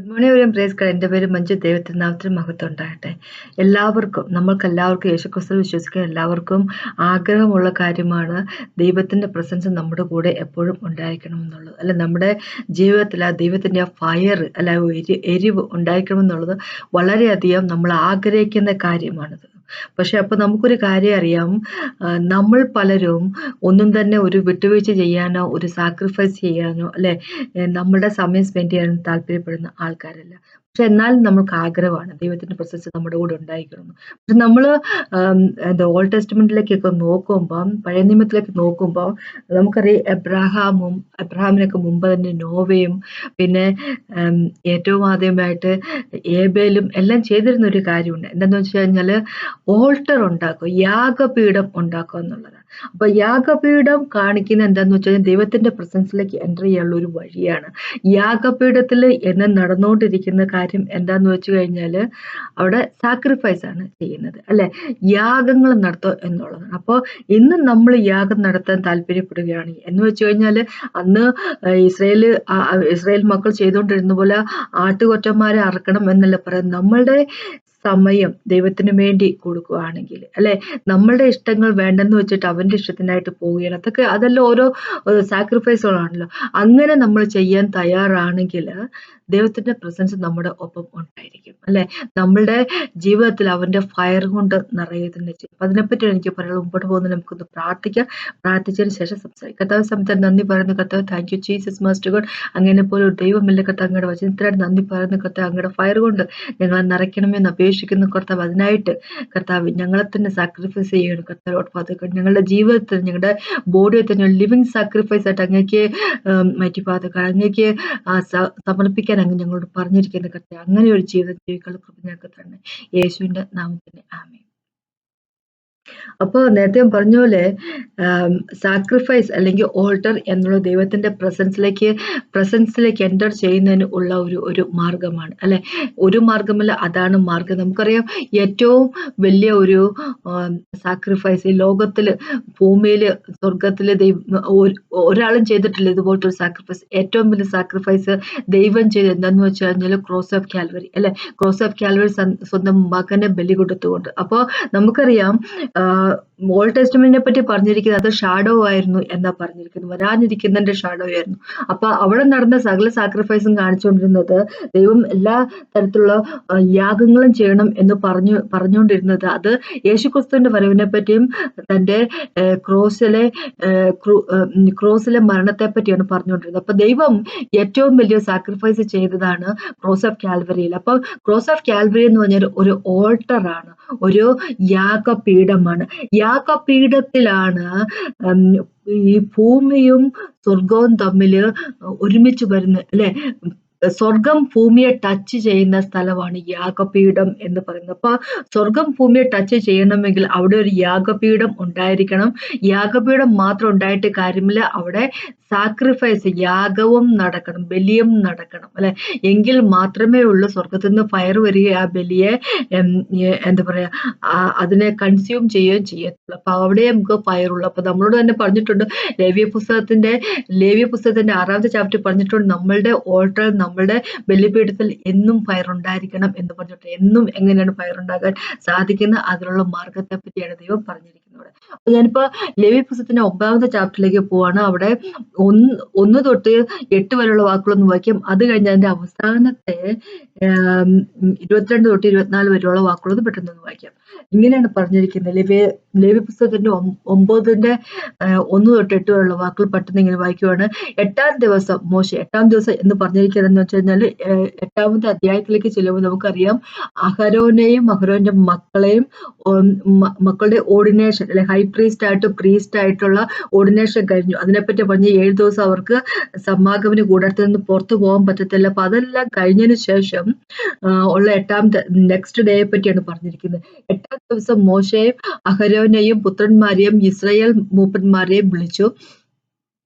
Good morning ഒരു praise card എന്റെ പേര് മഞ്ജു ദൈവത്തിന്റെ നാമത്തിൽ മഹത്വം ഉണ്ടാകട്ടെ എല്ലാവർക്കും നമ്മൾക്കെല്ലാവർക്കും യേശുക്രിസ്തു വിശ്വസിക്കുന്ന എല്ലാവർക്കും ആഗ്രഹമുള്ള കാര്യമാണ് ദൈവത്തിന്റെ പ്രസൻസ് നമ്മുടെ കൂടെ എപ്പോഴും ഉണ്ടായിരിക്കണം എന്നുള്ളത് അല്ല നമ്മുടെ ജീവിതത്തിൽ ആ ദൈവത്തിന്റെ ആ ഫയർ അല്ല എരിവ് ഉണ്ടായിരിക്കണം എന്നുള്ളത് വളരെയധികം നമ്മൾ ആഗ്രഹിക്കുന്ന കാര്യമാണത്. പക്ഷെ അപ്പൊ നമുക്കൊരു കാര്യം അറിയാം. നമ്മൾ പലരും ഒന്നും തന്നെ ഒരു വിട്ടുവീഴ്ച ചെയ്യാനോ ഒരു സാക്രിഫൈസ് ചെയ്യാനോ അല്ലെ നമ്മളുടെ സമയം സ്പെൻഡ് ചെയ്യാൻ താല്പര്യപ്പെടുന്ന ആൾക്കാരല്ല. പക്ഷെ എന്നാലും നമുക്ക് ആഗ്രഹമാണ്. ദൈവത്തിന്റെ പ്രസൻസ് നമ്മുടെ കൂടെ ഉണ്ടായിരിക്കണം പക്ഷെ നമ്മൾ എന്താ ഓൾഡ് ടെസ്റ്റ്മെന്റിലേക്കൊക്കെ നോക്കുമ്പോൾ പഴയ നിയമത്തിലേക്ക് നോക്കുമ്പോൾ നമുക്കറിയാം എബ്രഹാമും എബ്രഹാമിനൊക്കെ മുമ്പ് തന്നെ നോവയും പിന്നെ ഏറ്റവും ആദ്യമായിട്ട് ഏബേലും എല്ലാം ചെയ്തിരുന്ന ഒരു കാര്യമുണ്ട്. എന്താണെന്ന് വെച്ച് കഴിഞ്ഞാൽ ഓൾട്ടർ ഉണ്ടാക്കുക യാഗപീഠം ഉണ്ടാക്കുക എന്നുള്ളതാണ്. അപ്പൊ യാഗപീഠം കാണിക്കുന്ന എന്താന്ന് വെച്ച് കഴിഞ്ഞാൽ ദൈവത്തിന്റെ പ്രസൻസിലേക്ക് എന്റർ ചെയ്യാനുള്ള ഒരു വഴിയാണ്. യാഗപീഠത്തിൽ എന്നെ നടന്നുകൊണ്ടിരിക്കുന്ന കാര്യം എന്താന്ന് വെച്ച് കഴിഞ്ഞാൽ അവിടെ സാക്രിഫൈസ് ആണ് ചെയ്യുന്നത് അല്ലെ? യാഗങ്ങൾ നടത്തുക എന്നുള്ളതാണ് അപ്പോൾ ഇന്ന് നമ്മൾ യാഗം നടത്താൻ താല്പര്യപ്പെടുകയാണ്. എന്ന് വെച്ച് കഴിഞ്ഞാൽ അന്ന് ഇസ്രയേൽ ഇസ്രയേൽ മക്കൾ ചെയ്തുകൊണ്ടിരുന്ന പോലെ ആട്ടുകൊറ്റന്മാരെ അറക്കണം എന്നല്ല പറയാം നമ്മളുടെ സമയം ദൈവത്തിന് വേണ്ടി കൊടുക്കുകയാണെങ്കിൽ അല്ലെ? നമ്മളുടെ ഇഷ്ടങ്ങൾ വേണ്ടെന്ന് വെച്ചിട്ട് അവന്റെ ഇഷ്ടത്തിനായിട്ട് പോവുകയാണ്. അതൊക്കെ അതെല്ലാം ഓരോ സാക്രിഫൈസുകളാണല്ലോ അങ്ങനെ നമ്മൾ ചെയ്യാൻ തയ്യാറാണെങ്കിൽ ദൈവത്തിന്റെ പ്രസൻസ് നമ്മുടെ ഒപ്പം ഉണ്ടായിരിക്കും അല്ലെ? നമ്മളുടെ ജീവിതത്തിൽ അവന്റെ ഫയർ കൊണ്ട് നിറയെ തന്നെ ചെയ്യും. അതിനെപ്പറ്റി എനിക്ക് പറയാനുള്ള മുമ്പോട്ട് പോകുന്നത് നമുക്കൊന്ന് പ്രാർത്ഥിക്കാം. പ്രാർത്ഥിച്ചതിന് ശേഷം സംസാരിക്കാം. കർത്താവ് സമയത്ത് നന്ദി പറയുന്ന. കർത്താവ് thank you Jesus master God അങ്ങനെ പോലെ ദൈവമില്ല. കർത്താവ് അങ്ങയുടെ വചനത്തിനായിട്ട് നന്ദി പറയുന്ന. കർത്താവ് അങ്ങയുടെ ഫയർ കൊണ്ട് ഞങ്ങളെ നിറയ്ക്കണമെന്ന് അപേക്ഷിക്കുന്ന കർത്താവ് അതിനായിട്ട് കർത്താവ് ഞങ്ങളെ തന്നെ സാക്രിഫൈസ് ചെയ്യണം കർത്താവ് പാതകൾ ഞങ്ങളുടെ ജീവിതത്തിൽ ഞങ്ങളുടെ ബോഡിയെ തന്നെ ലിവിങ് സാക്രിഫൈസ് ആയിട്ട് അങ്ങേക്ക് മാറ്റി പാതക അങ്ങേക്ക് സമർപ്പിക്കാൻ അങ്ങ് ഞങ്ങളോട് പറഞ്ഞിരിക്കുന്ന. കർത്താവ് അങ്ങനെ ഒരു ജീവിതം ജീവിക്കാനുള്ള കൃപ ഞങ്ങൾക്ക് തന്നെ. യേശുവിന്റെ നാമത്തിന് ആമേ അപ്പോൾ നേരത്തെ പറഞ്ഞ പോലെ സാക്രിഫൈസ് അല്ലെങ്കിൽ ഓൾട്ടർ എന്നുള്ള ദൈവത്തിന്റെ പ്രസൻസിലേക്ക് പ്രസൻസിലേക്ക് എന്റർ ചെയ്യുന്നതിന് ഉള്ള ഒരു ഒരു മാർഗമാണ്. അല്ലെ? ഒരു മാർഗമല്ല അതാണ് മാർഗം. നമുക്കറിയാം ഏറ്റവും വലിയ ഒരു സാക്രിഫൈസ് ഈ ലോകത്തിൽ ഭൂമിയിൽ സ്വർഗത്തിൽ ദൈവം ഒരാളും ചെയ്തിട്ടില്ല ഇതുപോലത്തെ ഒരു സാക്രിഫൈസ് ഏറ്റവും വലിയ സാക്രിഫൈസ് ദൈവം ചെയ്ത് എന്താന്ന് വെച്ച് കഴിഞ്ഞാൽ ക്രോസ് ഓഫ് കാൽവറി അല്ലെ? ക്രോസ് ഓഫ് കാൽവറി സ്വന്തം മകനെ ബലി കൊടുത്തുകൊണ്ട്. അപ്പോൾ നമുക്കറിയാം ഓൾഡ് ടെസ്റ്റ്മെന്റിനെ പറ്റി പറഞ്ഞിരിക്കുന്നത് അത് ഷാഡോ ആയിരുന്നു എന്നാ പറഞ്ഞിരിക്കുന്നത് വരാനിരിക്കുന്നതിന്റെ ഷാഡോ ആയിരുന്നു. അപ്പൊ അവിടെ നടന്ന സകല സാക്രിഫൈസും കാണിച്ചുകൊണ്ടിരുന്നത് ദൈവം എല്ലാ തരത്തിലുള്ള യാഗങ്ങളും ചെയ്യണം എന്ന് പറഞ്ഞു പറഞ്ഞുകൊണ്ടിരുന്നത്. അത് യേശുക്രിസ്തുവിന്റെ വരവിനെ പറ്റിയും തന്റെ ക്രോസിലെ ക്രോസിലെ മരണത്തെ പറ്റിയാണ് പറഞ്ഞുകൊണ്ടിരുന്നത്. അപ്പൊ ദൈവം ഏറ്റവും വലിയ സാക്രിഫൈസ് ചെയ്തതാണ് ക്രോസ് ഓഫ് കാൽവരിയിൽ അപ്പൊ ക്രോസ് ഓഫ് കാൽവരി എന്ന് പറഞ്ഞാൽ ഒരു ഓൾട്ടറാണ് ഒരു യാഗപീഠമാണ്. യാഗപീഠത്തിലാണ് ഈ ഭൂമിയും സ്വർഗവും തമ്മിൽ ഒരുമിച്ച് വരുന്ന അല്ലെ? സ്വർഗം ഭൂമിയെ ടച്ച് ചെയ്യുന്ന സ്ഥലമാണ് യാഗപീഠം എന്ന് പറയുന്നത്. അപ്പൊ സ്വർഗം ഭൂമിയെ ടച്ച് ചെയ്യണമെങ്കിൽ അവിടെ ഒരു യാഗപീഠം ഉണ്ടായിരിക്കണം. യാഗപീഠം മാത്രം ഉണ്ടായിട്ട് കാര്യമില്ല. അവിടെ സാക്രിഫൈസ് യാഗവും നടക്കണം ബലിയും നടക്കണം അല്ലെ? എങ്കിൽ മാത്രമേ ഉള്ളൂ സ്വർഗത്തിൽ നിന്ന് ഫയർ വരിക ആ ബലിയെ എന്താ പറയാ അതിനെ കൺസ്യൂം ചെയ്യുകയും ചെയ്യത്തുള്ളൂ. അപ്പൊ അവിടെ നമുക്ക് ഫയർ ഉള്ളു. അപ്പൊ നമ്മളോട് തന്നെ പറഞ്ഞിട്ടുണ്ട് ലേവ്യ പുസ്തകത്തിന്റെ ലേവ്യ പുസ്തകത്തിന്റെ ആറാമത്തെ ചാപ്റ്റർ പറഞ്ഞിട്ടുണ്ട് നമ്മളുടെ ഓൾട്ടർ നമ്മളുടെ ബലിപീഠത്തിൽ എന്നും ഫയർ ഉണ്ടായിരിക്കണം എന്ന് പറഞ്ഞിട്ടുണ്ട്. എന്നും എങ്ങനെയാണ് ഫയർ ഉണ്ടാകാൻ സാധിക്കുന്ന അതിനുള്ള മാർഗത്തെ പറ്റിയാണ് ദൈവം പറഞ്ഞിരിക്കുന്നത് ഞാനിപ്പോ ലേവ്യ പുസ്തകത്തിന്റെ ഒമ്പതാമത്തെ ചാപ്റ്ററിലേക്ക് പോവാണ്. അവിടെ ഒന്ന് ഒന്ന് തൊട്ട് എട്ട് വരെയുള്ള വാക്കുകളൊന്ന് വായിക്കും. അത് കഴിഞ്ഞ് അതിന്റെ അവസാനത്തെ ഇരുപത്തിരണ്ട് തൊട്ട് ഇരുപത്തിനാല് വരെയുള്ള വാക്കുകളൊന്ന് പെട്ടെന്ന് വായിക്കാം. ഇങ്ങനെയാണ് പറഞ്ഞിരിക്കുന്നത്. ലേവി ലേവി പുസ്തകത്തിന്റെ ഒമ്പതിന്റെ ഒന്ന് തൊട്ട് എട്ട് വരെയുള്ള വാക്കുകൾ പെട്ടെന്ന് ഇങ്ങനെ വായിക്കുവാണ്. എട്ടാം ദിവസം മോശം എട്ടാം ദിവസം എന്ന് പറഞ്ഞിരിക്കുന്നത് എന്ന് വെച്ച് കഴിഞ്ഞാൽ എട്ടാമത്തെ അധ്യായത്തിലേക്ക് ചെല്ലുമ്പോൾ നമുക്കറിയാം അഹരോനെയും അഹരോന്റെ മക്കളെയും മക്കളുടെ ഓർഡിനേഷൻ അല്ലെ ഹൈ പ്രീസ്റ്റ് ആയിട്ട് പ്രീസ്റ്റ് ആയിട്ടുള്ള ഓർഡിനേഷൻ കഴിഞ്ഞു. അതിനെപ്പറ്റി പറഞ്ഞ് ഏഴ് ദിവസം അവർക്ക് സമാഗമന കൂടത്തിൽ നിന്ന് പുറത്തു പോകാൻ പറ്റത്തില്ല. അപ്പൊ അതെല്ലാം കഴിഞ്ഞതിന് ശേഷം ഉള്ള എട്ടാം നെക്സ്റ്റ് ഡേയെ പറ്റിയാണ് പറഞ്ഞിരിക്കുന്നത്. എട്ടാം ദിവസം മോശയും അഹരോനെയും പുത്രന്മാരെയും ഇസ്രയേൽ മൂപ്പന്മാരെയും വിളിച്ചു.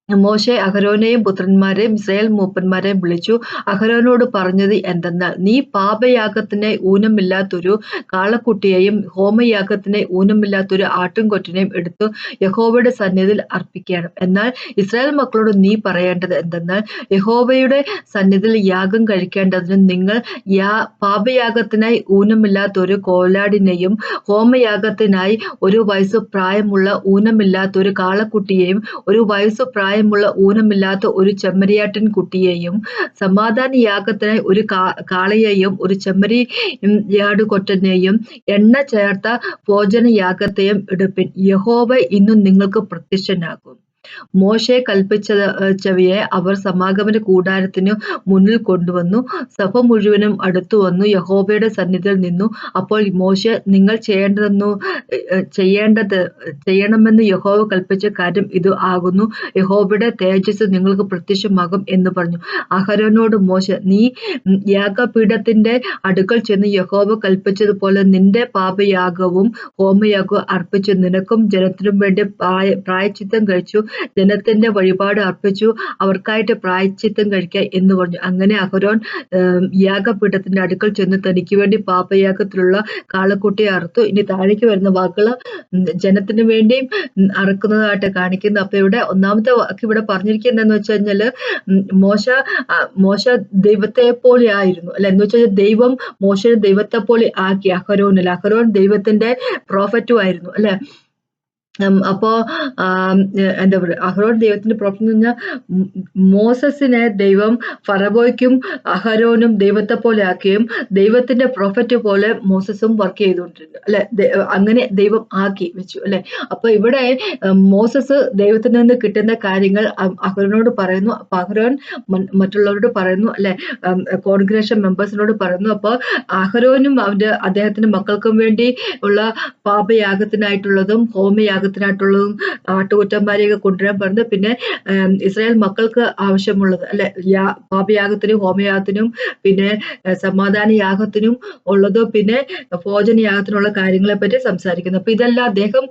മോശെ അഹരോനെയും പുത്രന്മാരെയും ഇസ്രായേൽ മൂപ്പന്മാരെയും വിളിച്ചു. അഹരോനോട് പറഞ്ഞത് എന്തെന്നാൽ നീ പാപയാഗത്തിന് ഊനമില്ലാത്തൊരു കാളക്കുട്ടിയെയും ഹോമയാഗത്തിന് ഊനമില്ലാത്തൊരു ആട്ടിൻകൊറ്റിനെയും എടുത്തു യഹോവയുടെ സന്നിധിയിൽ അർപ്പിക്കണം. എന്നാൽ ഇസ്രായേൽ മക്കളോട് നീ പറയേണ്ടത് എന്തെന്നാൽ യഹോവയുടെ സന്നിധിയിൽ യാഗം കഴിക്കേണ്ടതിന് നിങ്ങൾ യാ പാപയാഗത്തിനായി ഊനമില്ലാത്തൊരു കോലാടിനെയും ഹോമയാഗത്തിനായി ഒരു വയസ്സ് പ്രായമുള്ള ഊനമില്ലാത്തൊരു കാളക്കുട്ടിയെയും ഒരു വയസ്സ് പ്രായം പ്രായമുള്ള ഊനമില്ലാത്ത ഒരു ചെമ്മരിയാട്ടിൻ കുട്ടിയെയും സമാധാന യാഗത്തിനായി ഒരു കാളയെയും ഒരു ചെമ്മരി കൊറ്റനെയും എണ്ണ ചേർത്ത ഭോജനയാഗത്തെയും എടുപ്പിൻ. യഹോവ ഇന്നും നിങ്ങൾക്ക് പ്രത്യക്ഷനാകും. മോശെ കൽപ്പിച്ചവയെ അവർ സമാഗമന കൂടാരത്തിനു മുന്നിൽ കൊണ്ടുവന്നു. സഭ മുഴുവനും അടുത്തു വന്നു. യഹോവയുടെ സന്നിധിയിൽ നിന്നു. അപ്പോൾ മോശെ നിങ്ങൾ ചെയ്യേണ്ടതെന്നു ചെയ്യേണ്ടത് ചെയ്യണമെന്ന് യഹോവ കൽപ്പിച്ച കാര്യം ഇത് ആകുന്നു. യഹോവയുടെ തേജസ് നിങ്ങൾക്ക് പ്രത്യക്ഷമാകും എന്ന് പറഞ്ഞു. അഹരോനോട് മോശ നീ യാഗപീഠത്തിന്റെ അടുക്കൽ ചെന്ന് യഹോവ കൽപ്പിച്ചതുപോലെ നിന്റെ പാപയാഗവും ഹോമയാഗവും അർപ്പിച്ചു നിനക്കും ജനത്തിനും വേണ്ടി പ്രായ പ്രായച്ചിത്തം കഴിച്ചു. ജനത്തിന്റെ വഴിപാട് അർപ്പിച്ചു. അവർക്കായിട്ട് പ്രായച്ചിത്തം കഴിക്കുക എന്ന് പറഞ്ഞു. അങ്ങനെ അഹരോൻ യാഗപീഠത്തിന്റെ അടുക്കൽ ചെന്ന് തനിക്ക് വേണ്ടി പാപയാഗത്തിലുള്ള കാളക്കുട്ടിയെ അറുത്തു. ഇനി താഴേക്ക് വരുന്ന വാക്കുകൾ ജനത്തിന് വേണ്ടിയും അറുക്കുന്നതായിട്ട് കാണിക്കുന്നു. അപ്പൊ ഇവിടെ ഒന്നാമത്തെ വാക്ക് ഇവിടെ പറഞ്ഞിരിക്കുന്നതെന്ന് വെച്ച് കഴിഞ്ഞാൽ മോശ മോശ ദൈവത്തെ പോലെ ആയിരുന്നു. അല്ലെ എന്ന് വെച്ചാൽ ദൈവം മോശ ദൈവത്തെ പോലെ ആക്കി അഹരോനിൽ. അഹരോൻ ദൈവത്തിന്റെ പ്രോഫറ്റും ആയിരുന്നു. അല്ലെ? അപ്പോ എന്താ പറയുക അഹ്റോൻ ദൈവത്തിന്റെ പ്രവർത്തനം എന്ന് പറഞ്ഞാൽ മോസസിനെ ദൈവം ഫറബോയ്ക്കും അഹരോനും ദൈവത്തെ പോലെ ആക്കിയും ദൈവത്തിന്റെ പ്രൊഫറ്റ് പോലെ മോസസും വർക്ക് ചെയ്തുകൊണ്ടിരുന്നു. അല്ലെ? അങ്ങനെ ദൈവം ആക്കി വെച്ചു അല്ലെ? അപ്പൊ ഇവിടെ മോസസ് ദൈവത്തിൽ നിന്ന് കിട്ടുന്ന കാര്യങ്ങൾ അഹരോനോട് പറയുന്നു അപ്പൊ അഹരോൻ മറ്റുള്ളവരോട് പറയുന്നു അല്ലെ? കോൺഗ്രേഷൻ മെമ്പേഴ്സിനോട് പറയുന്നു അപ്പൊ അഹരോനും അവന്റെ അദ്ദേഹത്തിന്റെ മക്കൾക്കും വേണ്ടി ഉള്ള പാപയാഗത്തിനായിട്ടുള്ളതും ഹോമയാഗ യാഗത്തിനായിട്ടുള്ളതും ആട്ടുകുറ്റന്മാരെയൊക്കെ കൊണ്ടുവരാൻ പറഞ്ഞത് പിന്നെ ഇസ്രായേൽ മക്കൾക്ക് ആവശ്യമുള്ളത് അല്ലെ യാ പാപയാഗത്തിനും ഹോമയാഗത്തിനും പിന്നെ സമാധാന യാഗത്തിനും ഉള്ളത് പിന്നെ ഭോജന യാഗത്തിനുള്ള കാര്യങ്ങളെ പറ്റി സംസാരിക്കുന്നു. അപ്പൊ ഇതെല്ലാം അദ്ദേഹം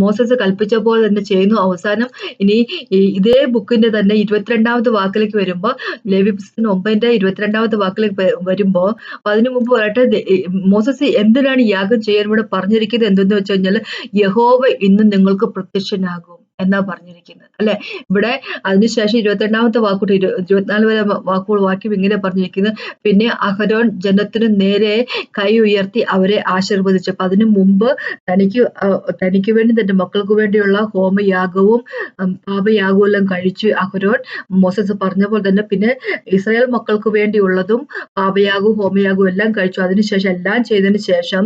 മോസസ് കൽപ്പിച്ച പോലെ തന്നെ ചെയ്യുന്നു. അവസാനം ഇനി ഇതേ ബുക്കിന്റെ തന്നെ ഇരുപത്തിരണ്ടാമത്തെ വാക്കിലേക്ക് വരുമ്പോൾ ലേവി പുസ്തകം ഒമ്പതിന്റെ ഇരുപത്തിരണ്ടാമത്തെ വാക്കിലേക്ക് വരുമ്പോൾ അതിനു മുമ്പ് പറയട്ടെ മോസസ് എന്തിനാണ് യാഗം ചെയ്യാൻ ഇവിടെ പറഞ്ഞിരിക്കുന്നത്? എന്തെന്ന് വെച്ച് കഴിഞ്ഞാൽ യഹോവ ഇന്ന് നിങ്ങൾക്ക് പ്രത്യക്ഷനാകും. എന്നാ പറഞ്ഞിരിക്കുന്നത്. അല്ലെ? ഇവിടെ അതിനുശേഷം ഇരുപത്തിരണ്ടാമത്തെ വാക്കുകൂടി ഇരു ഇരുപത്തിനാല് വരെ വാക്കുകൾ വാക്യം ഇങ്ങനെ പറഞ്ഞിരിക്കുന്നത് പിന്നെ അഹരോൻ ജനത്തിന് നേരെ കൈ ഉയർത്തി അവരെ ആശീർവദിച്ചു. അപ്പൊ അതിനു മുമ്പ് തനിക്ക് തനിക്ക് വേണ്ടി തന്റെ മക്കൾക്ക് വേണ്ടിയുള്ള ഹോമയാഗവും പാപയാഗവും എല്ലാം കഴിച്ചു അഹരോൻ മോസസ് പറഞ്ഞ പോലെ തന്നെ പിന്നെ ഇസ്രായേൽ മക്കൾക്ക് വേണ്ടിയുള്ളതും പാപയാഗവും ഹോമയാഗവും എല്ലാം കഴിച്ചു. അതിനുശേഷം എല്ലാം ചെയ്തതിനു ശേഷം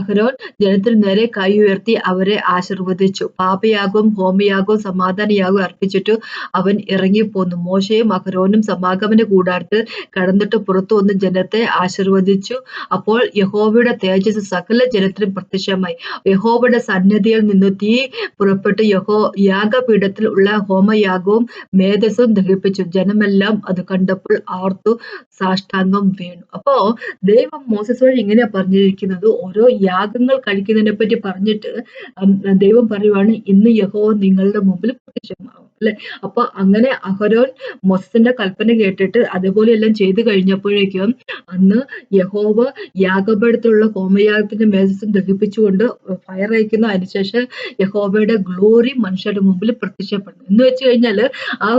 അഹരോൻ ജനത്തിന് നേരെ കൈ ഉയർത്തി അവരെ ആശീർവദിച്ചു. പാപയാഗവും ഹോമയാഗവും യാഗവും സമാധാനിയാകും അർപ്പിച്ചിട്ടു അവൻ ഇറങ്ങിപ്പോന്നു. മോശയും അഹരോനും സമാഗമന കൂടാരത്തിൽ കടന്നിട്ട് പുറത്തു വന്ന് ജനത്തെ ആശീർവദിച്ചു. അപ്പോൾ യഹോവയുടെ തേജസ് സകല ജനത്തിനും പ്രത്യക്ഷമായി. യഹോവയുടെ സന്നിധിയിൽ നിന്ന് തീ പുറപ്പെട്ട് യഹോ യാഗപീഠത്തിൽ ഉള്ള ഹോമയാഗവും മേധസ്സും ദഹിപ്പിച്ചു. ജനമെല്ലാം അത് കണ്ടപ്പോൾ ആർത്തു സാഷ്ടാംഗം വീണു. അപ്പോ ദൈവം മോസസ് വഴി ഇങ്ങനെ പറഞ്ഞിരിക്കുന്നത് ഓരോ യാഗങ്ങൾ കഴിക്കുന്നതിനെ പറ്റി പറഞ്ഞിട്ട് ദൈവം പറയുവാണ് ഇന്ന് യഹോ നിങ്ങൾ നിങ്ങളുടെ മുമ്പിൽ പ്രത്യക്ഷമാവും അല്ലെ? അപ്പൊ അങ്ങനെ അഹരോൻ മൊസസിന്റെ കൽപ്പന കേട്ടിട്ട് അതുപോലെ എല്ലാം ചെയ്തു കഴിഞ്ഞപ്പോഴേക്കും അന്ന് യഹോവ യാഗപടുത്തുള്ള ഹോമയാഗത്തിന്റെ മേധസ്സും ദഹിപ്പിച്ചുകൊണ്ട് ഫയർ അയക്കുന്ന. അതിനുശേഷം യഹോവയുടെ ഗ്ലോറി മനുഷ്യരുടെ മുമ്പിൽ പ്രത്യക്ഷപ്പെടുന്നു. എന്ന് വെച്ച് കഴിഞ്ഞാൽ ആ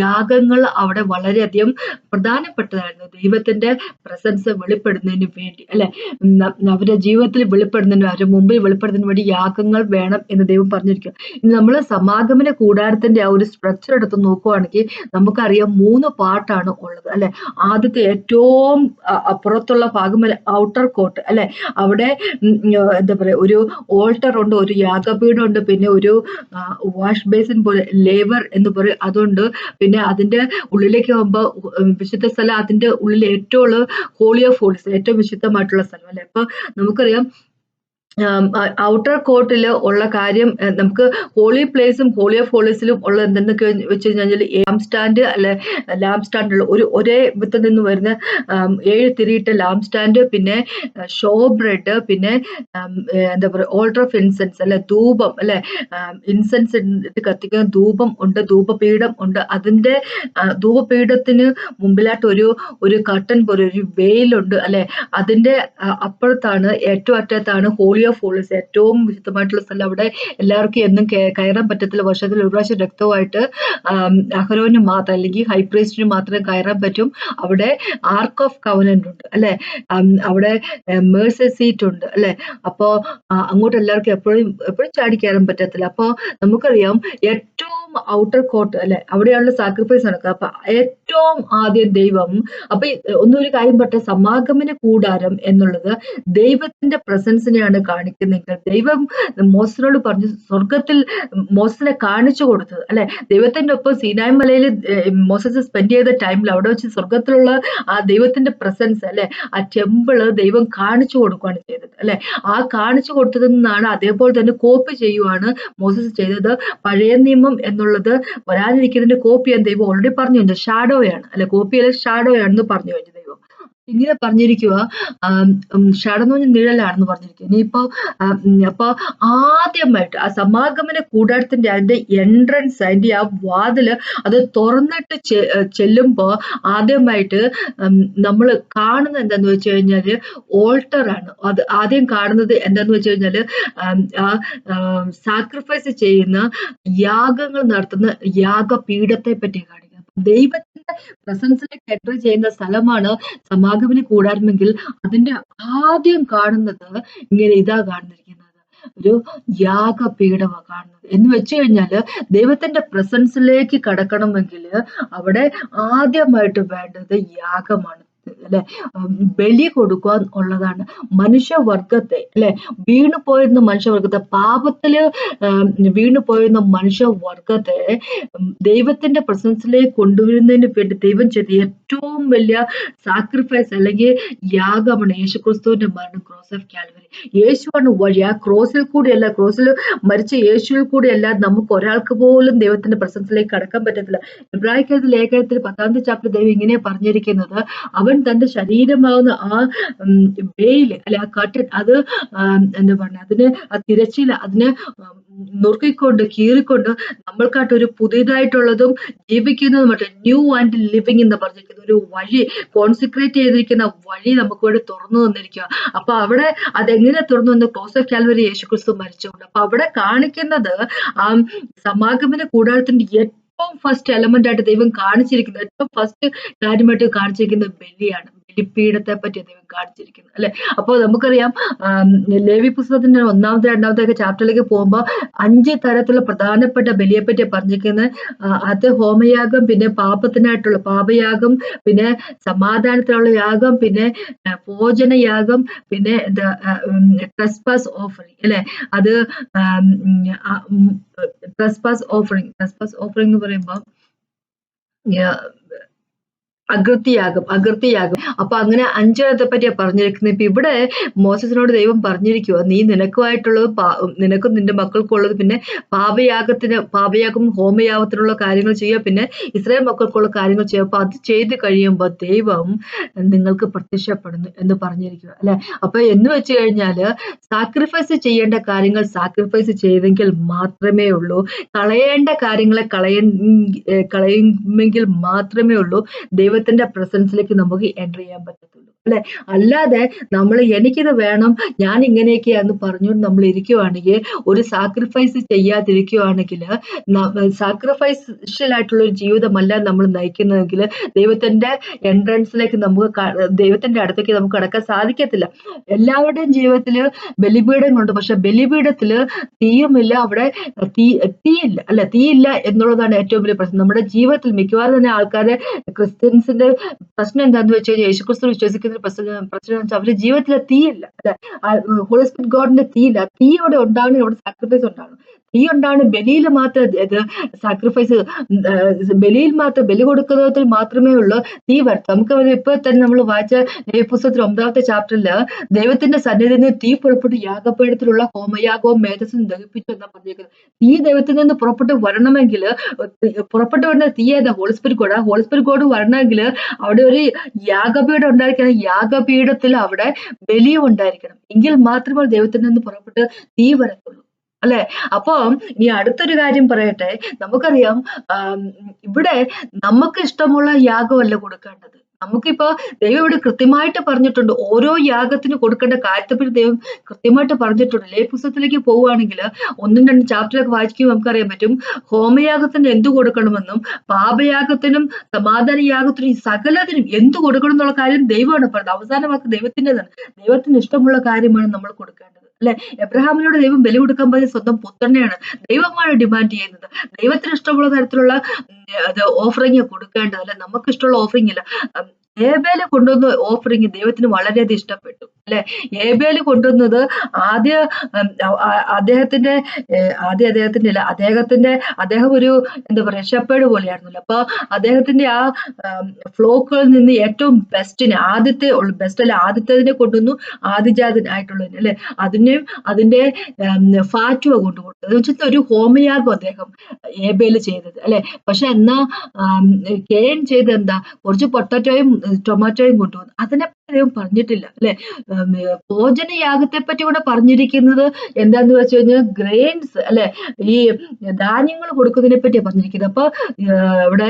യാഗങ്ങൾ അവിടെ വളരെയധികം പ്രധാനപ്പെട്ടതായിരുന്നു. ദൈവത്തിന്റെ പ്രസൻസ് വെളിപ്പെടുന്നതിന് വേണ്ടി അല്ലെ? അവരുടെ ജീവിതത്തിൽ വെളിപ്പെടുന്നതിന് അവരുടെ മുമ്പിൽ വെളിപ്പെടുന്നതിന് വേണ്ടി യാഗങ്ങൾ വേണം എന്ന് ദൈവം പറഞ്ഞിരിക്കും ഇനി നമ്മൾ സമാഗമന കൂടാരത്തിന്റെ ആ ഒരു സ്ട്രക്ചർ എടുത്ത് നോക്കുവാണെങ്കിൽ നമുക്കറിയാം മൂന്ന് പാർട്ടാണ് ഉള്ളത് അല്ലെ? ആദ്യത്തെ ഏറ്റവും അപ്പുറത്തുള്ള ഭാഗം ഔട്ടർ കോർട്ട് അല്ലെ? അവിടെ എന്താ പറയാ ഒരു ഓൾട്ടർ ഉണ്ട് ഒരു യാഗപീഠം ഉണ്ട് പിന്നെ ഒരു വാഷ് ബേസിൻ പോലെ ലേബർ എന്ന് പറയും. അതുണ്ട്. പിന്നെ അതിന്റെ ഉള്ളിലേക്ക് പോകുമ്പോൾ വിശുദ്ധ സ്ഥലം അതിന്റെ ഉള്ളിൽ ഏറ്റവും ഹോളി ഓഫ് ഹോളീസ് ഏറ്റവും വിശുദ്ധമായിട്ടുള്ള സ്ഥലം അല്ലെ? അപ്പൊ നമുക്കറിയാം ഔട്ടർ കോർട്ടിൽ ഉള്ള കാര്യം നമുക്ക് ഹോളി പ്ലേസും ഹോളി ഓഫ് ഹോളീസിലും ഉള്ള എന്തെന്നൊക്കെ വെച്ച് കഴിഞ്ഞാൽ ലാം സ്റ്റാൻഡ് അല്ലെ ലാം സ്റ്റാൻഡുള്ള ഒരു ഒരേ വിത്ത് നിന്ന് വരുന്ന ഏഴ് തിരിയിട്ട ലാം സ്റ്റാൻഡ് പിന്നെ ഷോ ബ്രെഡ് പിന്നെ എന്താ പറയുക ഓൾട്ടർ ഓഫ് ഇൻസെൻസ് അല്ലെ ധൂപം അല്ലെ ഇൻസെൻസ് കത്തിക്കുന്ന ധൂപം ഉണ്ട് ധൂപപീഠം ഉണ്ട്. അതിന്റെ ആ, ധൂപപീഠത്തിന് മുമ്പിലായിട്ട് ഒരു ഒരു കട്ടൻ പോലെ ഒരു വെയിലുണ്ട് അല്ലെ അതിന്റെ അപ്പുറത്താണ് ഏറ്റവും അറ്റത്താണ് ഹോളി ഹോളീസ് ഏറ്റവും വിശുദ്ധമായിട്ടുള്ള സ്ഥലം അവിടെ എല്ലാവർക്കും എന്നും കയറാൻ പറ്റത്തില്ല. വർഷത്തിൽ ഒരു പ്രാവശ്യം രക്തമായിട്ട് അഹരോന് മാത്രം അല്ലെങ്കിൽ ഹൈ പ്രീസ്റ്റിന് മാത്രമേ കയറാൻ പറ്റും. അവിടെ ആർക്ക് ഓഫ് കവനന്റ് ഉണ്ട് അല്ലെ? അവിടെ മേഴ്സ് സീറ്റ് ഉണ്ട് അല്ലെ? അപ്പോ അങ്ങോട്ട് എല്ലാവർക്കും എപ്പോഴും എപ്പോഴും ചാടി കയറാൻ പറ്റത്തില്ല. അപ്പോ നമുക്കറിയാം ഏറ്റവും ഔട്ടർ കോർട്ട് അല്ലെ? അവിടെയുള്ള സാക്രിഫൈസ് നടക്കുക. അപ്പൊ ഏറ്റവും ആദ്യം ദൈവം. അപ്പൊ ഒന്നൊരു കാര്യം പറട്ടെ സമാഗമന കൂടാരം എന്നുള്ളത് ദൈവത്തിന്റെ പ്രസൻസിനെയാണ് കാണിക്കുന്നെങ്കിൽ ദൈവം മോസനോട് പറഞ്ഞു സ്വർഗത്തിൽ മോസനെ കാണിച്ചു കൊടുത്തത്. അല്ലെ? ദൈവത്തിന്റെ ഒപ്പം സീനായ് മലയിൽ മോസസ് സ്പെൻഡ് ചെയ്ത ടൈമിൽ അവിടെ വെച്ച് സ്വർഗത്തിലുള്ള ആ ദൈവത്തിന്റെ പ്രസൻസ് അല്ലെ? ആ ടെമ്പിൾ ദൈവം കാണിച്ചു കൊടുക്കുകയാണ് ചെയ്തത്. അല്ലെ? ആ കാണിച്ചു കൊടുത്തതിൽ നിന്നാണ് അതേപോലെ തന്നെ കോപ്പി ചെയ്യുവാണ് മോസസ് ചെയ്തത്. പഴയ നിയമം എന്നുള്ളത് വരാനിരിക്കുന്നതിന്റെ കോപ്പി ദൈവം ഓൾറെഡി പറഞ്ഞു. കഴിഞ്ഞു ഷാഡോയാണ്. അല്ലെ കോപ്പി അല്ല ഷാഡോയാണെന്ന് പറഞ്ഞു കഴിഞ്ഞു ദൈവം. ഇങ്ങനെ പറഞ്ഞിരിക്കുക ഷാഡോ എന്ന് പറഞ്ഞ നിഴലാണെന്ന് പറഞ്ഞിരിക്കുക ഇനിയിപ്പോ അപ്പൊ ആദ്യമായിട്ട് ആ സമാഗമന കൂടാരത്തിന്റെ അതിന്റെ എൻട്രൻസ് അതിന്റെ ആ വാതിൽ അത് തുറന്നിട്ട് ചെല്ലുമ്പോ ആദ്യമായിട്ട് നമ്മൾ കാണുന്നത് എന്താന്ന് വെച്ച് കഴിഞ്ഞാൽ ഓൾട്ടറാണ്. അത് ആദ്യം കാണുന്നത് എന്താന്ന് വെച്ച് കഴിഞ്ഞാൽ ആ സാക്രിഫൈസ് ചെയ്യുന്ന യാഗങ്ങൾ നടത്തുന്ന യാഗപീഠത്തെ പറ്റി കാണിക്കുക അപ്പൊ പ്രസൻസിലേക്ക് എൻട്രി ചെയ്യുന്ന സ്ഥലമാണ് സമാഗമന കൂടാരമെങ്കിൽ അതിന്റെ ആദ്യം കാണുന്നത് ഇങ്ങനെ ഇതാ കാണുന്നിരിക്കുന്നത്. ഒരു യാഗപീഠമ കാണുന്നത്. എന്ന് വെച്ചു കഴിഞ്ഞാൽ ദൈവത്തിന്റെ പ്രസൻസിലേക്ക് കടക്കണമെങ്കിൽ അവിടെ ആദ്യമായിട്ട് വേണ്ടത് യാഗമാണ്. അല്ലെ? ബലി കൊടുക്കുക ഉള്ളതാണ്. മനുഷ്യവർഗത്തെ അല്ലെ? വീണു പോയിരുന്ന മനുഷ്യവർഗത്തെ പാപത്തിൽ വീണു പോയിരുന്ന മനുഷ്യവർഗത്തെ ദൈവത്തിന്റെ പ്രസൻസിലേക്ക് കൊണ്ടുവരുന്നതിന് വേണ്ടി ദൈവം ചെയ്ത ഏറ്റവും വലിയ സാക്രിഫൈസ് അല്ലെങ്കിൽ യാഗമാണ് യേശു ക്രിസ്തുവിന്റെ മരണം ക്രോസ് ഓഫ് കാൽവരി യേശുവാണ് വഴി. ആ ക്രോസിൽ കൂടിയല്ല ക്രോസിൽ മരിച്ച യേശുവിൽ കൂടിയല്ല നമുക്ക് ഒരാൾക്ക് പോലും ദൈവത്തിന്റെ പ്രസൻസിലേക്ക് കടക്കാൻ പറ്റത്തില്ല. ഇബ്രാഹിം ലേഖനത്തിൽ പത്താമത്തെ ചാപ്റ്റർ ദൈവം ഇങ്ങനെ പറഞ്ഞിരിക്കുന്നത് തന്റെ ശരീരമാകുന്ന ആ വെയിൽ അല്ലെ ആ കട്ടൻ അത് എന്താ പറഞ്ഞ അതിന് ആ തിരച്ചിൽ അതിനെ നുറുക്കിക്കൊണ്ട് കീറിക്കൊണ്ട് നമ്മൾക്കായിട്ട് ഒരു പുതിയതായിട്ടുള്ളതും ജീവിക്കുന്നതുമായിട്ട് ന്യൂ ആൻഡ് ലിവിങ് എന്ന് പറഞ്ഞിരിക്കുന്ന ഒരു വഴി കോൺസെൻട്രേറ്റ് ചെയ്തിരിക്കുന്ന വഴി നമുക്ക് വേണ്ടി തുറന്നു തന്നിരിക്കുക അപ്പൊ അവിടെ അതെങ്ങനെ തുറന്നു വന്ന് ക്ലോസ് ഓഫ് കാൽവരി യേശുക്രിസ്തു മരിച്ചുകൊണ്ട് അപ്പൊ അവിടെ കാണിക്കുന്നത് ആ സമാഗമന കൂടാരത്തിന്റെ ഏറ്റവും ഫസ്റ്റ് എലമെന്റ് ആയിട്ട് ദൈവം കാണിച്ചിരിക്കുന്നത് ഏറ്റവും ഫസ്റ്റ് കാര്യമായിട്ട് കാണിച്ചിരിക്കുന്നത് ബലിയാണ്. ബലിപീഠത്തെ പറ്റി ദൈവം കാണിച്ചിരിക്കുന്നത് അല്ലെ? അപ്പോൾ നമുക്കറിയാം ലേവി പുസ്തകത്തിന്റെ ഒന്നാമത്തെ രണ്ടാമത്തെ ഒക്കെ ചാപ്റ്ററിലേക്ക് പോകുമ്പോൾ അഞ്ച് തരത്തിലുള്ള പ്രധാനപ്പെട്ട ബലിയെ പറ്റി പറഞ്ഞിരിക്കുന്നത് അത് ഹോമയാഗം പിന്നെ പാപത്തിനായിട്ടുള്ള പാപയാഗം പിന്നെ സമാധാനത്തിനുള്ള യാഗം പിന്നെ ഭോജനയാഗം പിന്നെ ട്രസ്പാസ് ഓഫറിങ് അല്ലെ? അത് ട്രസ്പാസ് ഓഫറിങ് ട്രസ്പാസ് ഓഫറിങ് എന്ന് പറയുമ്പോൾ അകൃത്യയാകും അകൃത്തിയാകും അപ്പൊ അങ്ങനെ അഞ്ചെണ്ണത്തെ പറ്റിയാ പറഞ്ഞിരിക്കുന്നത്. ഇപ്പൊ ഇവിടെ മോസസിനോട് ദൈവം പറഞ്ഞിരിക്കുക നീ നിനക്കുമായിട്ടുള്ളത് നിനക്കും നിന്റെ മക്കൾക്കുള്ളത് പിന്നെ പാപയാഗത്തിന് പാപയാഗം ഹോമയാഗത്തിനുള്ള കാര്യങ്ങൾ ചെയ്യുക പിന്നെ ഇസ്രായേൽ മക്കൾക്കുള്ള കാര്യങ്ങൾ ചെയ്യുക. അപ്പൊ അത് ചെയ്ത് കഴിയുമ്പോൾ ദൈവം നിങ്ങൾക്ക് പ്രത്യക്ഷപ്പെടുന്നു എന്ന് പറഞ്ഞിരിക്കുക അല്ലെ? അപ്പൊ എന്ന് വെച്ച് കഴിഞ്ഞാൽ സാക്രിഫൈസ് ചെയ്യേണ്ട കാര്യങ്ങൾ സാക്രിഫൈസ് ചെയ്തെങ്കിൽ മാത്രമേ ഉള്ളൂ. കളയേണ്ട കാര്യങ്ങളെ കളയ കളയുമെങ്കിൽ മാത്രമേ ഉള്ളൂ. ദൈവത്തിന്റെ പ്രസൻസിലേക്ക് നമുക്ക് എന്റർ ചെയ്യാൻ പറ്റത്തുള്ളൂ. അല്ലെ? അല്ലാതെ നമ്മൾ എനിക്കിത് വേണം ഞാൻ ഇങ്ങനെയൊക്കെയാന്ന് പറഞ്ഞുകൊണ്ട് നമ്മൾ ഇരിക്കുവാണെങ്കിൽ ഒരു സാക്രിഫൈസ് ചെയ്യാതിരിക്കുവാണെങ്കിൽ സാക്രിഫൈഷ്യൽ ആയിട്ടുള്ള ഒരു ജീവിതമല്ല നമ്മൾ നയിക്കുന്നതെങ്കിൽ ദൈവത്തിന്റെ എൻട്രൻസിലേക്ക് നമുക്ക് ദൈവത്തിന്റെ അടുത്തേക്ക് നമുക്ക് കടക്കാൻ സാധിക്കത്തില്ല. എല്ലാവരുടെയും ജീവിതത്തിൽ ബലിപീഠങ്ങളുണ്ട് പക്ഷെ ബലിപീഠത്തിൽ തീയുമില്ല അവിടെ തീ തീയില്ല അല്ല? തീയില്ല എന്നുള്ളതാണ് ഏറ്റവും വലിയ പ്രശ്നം. നമ്മുടെ ജീവിതത്തിൽ മിക്കവാറും തന്നെ ആൾക്കാരെ ക്രിസ്ത്യൻസിന്റെ പ്രശ്നം എന്താണെന്ന് വെച്ചാൽ യേശുക്രിസ്തു വിശ്വസിക്കുന്ന എന്ന് വെച്ചാൽ അവരുടെ ജീവിതത്തിലെ തീയല്ല. അല്ലെ? ഹോളി സ്പിരിറ്റ് ഗോഡിന്റെ തീയില്ല. തീ അവിടെ ഉണ്ടാവണം അവിടെ സാക്രിഫൈസ് ഉണ്ടാവണം. തീ ഉണ്ടാണ് ബലിയിൽ മാത്രം സാക്രിഫൈസ് ബലിയിൽ മാത്രം ബലി കൊടുക്കുന്നതിൽ മാത്രമേ ഉള്ളൂ തീ വരത്തും നമുക്ക് ഇപ്പൊ തന്നെ നമ്മൾ വായിച്ച പുസ്തകത്തിൽ ഒമ്പതാമത്തെ ചാപ്റ്ററിൽ ദൈവത്തിന്റെ സന്നിധിയിൽ നിന്ന് തീ പുറപ്പെട്ട് യാഗപീഠത്തിലുള്ള ഹോമയാഗവും മേധസ്സും ദഹിപ്പിച്ചു എന്നാ പറഞ്ഞിരിക്കുന്നത്. തീ ദൈവത്തിൽ നിന്ന് പുറപ്പെട്ട് വരണമെങ്കിൽ പുറപ്പെട്ട് വരുന്ന തീ ഏതാ? ഹോളിസ്പിരി ഗോഡ് ആ. ഹോളിസ്പിരിറ്റ് ഗോഡ് വരണമെങ്കിൽ അവിടെ ഒരു യാഗപീഠം ഉണ്ടായിരിക്കണം. യാഗപീഠത്തിൽ അവിടെ ബലിയും ഉണ്ടായിരിക്കണം എങ്കിൽ മാത്രമേ ദൈവത്തിൽ നിന്ന് പുറപ്പെട്ട് തീ വരത്തുള്ളൂ. അല്ലെ? അപ്പൊ ഇനി അടുത്തൊരു കാര്യം പറയട്ടെ. നമുക്കറിയാം ഇവിടെ നമുക്ക് ഇഷ്ടമുള്ള യാഗമല്ല കൊടുക്കേണ്ടത്. നമുക്കിപ്പോ ദൈവം ഇവിടെ കൃത്യമായിട്ട് പറഞ്ഞിട്ടുണ്ട്. ഓരോ യാഗത്തിന് കൊടുക്കേണ്ട കാര്യത്തെപ്പറ്റി ദൈവം കൃത്യമായിട്ട് പറഞ്ഞിട്ടുണ്ട്. ലേ പുസ്തകത്തിലേക്ക് പോവുകയാണെങ്കിൽ ഒന്നും രണ്ടും ചാപ്റ്ററൊക്കെ വായിക്കുമ്പോൾ നമുക്കറിയാൻ പറ്റും. ഹോമയാഗത്തിന് എന്ത് കൊടുക്കണമെന്നും പാപയാഗത്തിനും സമാധാന യാഗത്തിനും സകലത്തിനും എന്ത് കൊടുക്കണം എന്നുള്ള കാര്യം ദൈവമാണ് പറഞ്ഞത്. അവസാനമാക്കി ദൈവത്തിന്റെതാണ്. ദൈവത്തിന് ഇഷ്ടമുള്ള കാര്യമാണ് നമ്മൾ കൊടുക്കേണ്ടത്. അല്ലെ? എബ്രഹാമിനോട് ദൈവം ബലി കൊടുക്കാൻ പറഞ്ഞ സ്വന്തം പുത്രനെയാണ് ദൈവമാണ് ഡിമാൻഡ് ചെയ്യുന്നത്. ദൈവത്തിന് ഇഷ്ടമുള്ള തരത്തിലുള്ള അത് ഓഫറിങ് കൊടുക്കേണ്ടത്. അല്ലെ? നമുക്ക് ഇഷ്ടമുള്ള ഓഫറിങ് ഇല്ല ഏബേൽ കൊണ്ടുവന്ന ഓഫറിങ് ദൈവത്തിന് വളരെയധികം ഇഷ്ടപ്പെട്ടു. അല്ലെ? ഏബേൽ കൊണ്ടുവന്നത് ആദ്യ അദ്ദേഹത്തിന്റെ ആദ്യ അദ്ദേഹത്തിന്റെ അല്ല അദ്ദേഹത്തിന്റെ അദ്ദേഹം ഒരു എന്താ പറയാ ഷെപ്പേഡ് പോലെയായിരുന്നല്ലോ. അപ്പൊ അദ്ദേഹത്തിന്റെ ആ ഫ്ലോക്കുകളിൽ നിന്ന് ഏറ്റവും ബെസ്റ്റിനെ ആദ്യത്തെ ബെസ്റ്റ് അല്ല ആദ്യത്തേതിനെ കൊണ്ടുവന്നു ആദിജാതനായിട്ടുള്ളതിന് അല്ലെ? അതിനെയും അതിന്റെ ഫാറ്റുവ കൊണ്ടുകൊടുത്തു. എന്ന് വെച്ചാൽ ഒരു ഹോമയാഗം അദ്ദേഹം ഏബേൽ ചെയ്തത് അല്ലെ? പക്ഷെ എന്നാ കേൻ ചെയ്ത് എന്താ കുറച്ച് പൊട്ടറ്റോയും ടൊമാറ്റോയും കൊണ്ടുവന്നു അതിനെ അദ്ദേഹം പറഞ്ഞിട്ടില്ല അല്ലെ? ഭോജനയാഗത്തെ പറ്റി കൂടെ പറഞ്ഞിരിക്കുന്നത് എന്താന്ന് വെച്ച് കഴിഞ്ഞാൽ ഗ്രെയിൻസ് അല്ലെ? ഈ ധാന്യങ്ങൾ കൊടുക്കുന്നതിനെ പറ്റിയാണ് പറഞ്ഞിരിക്കുന്നത്. അപ്പൊ ഇവിടെ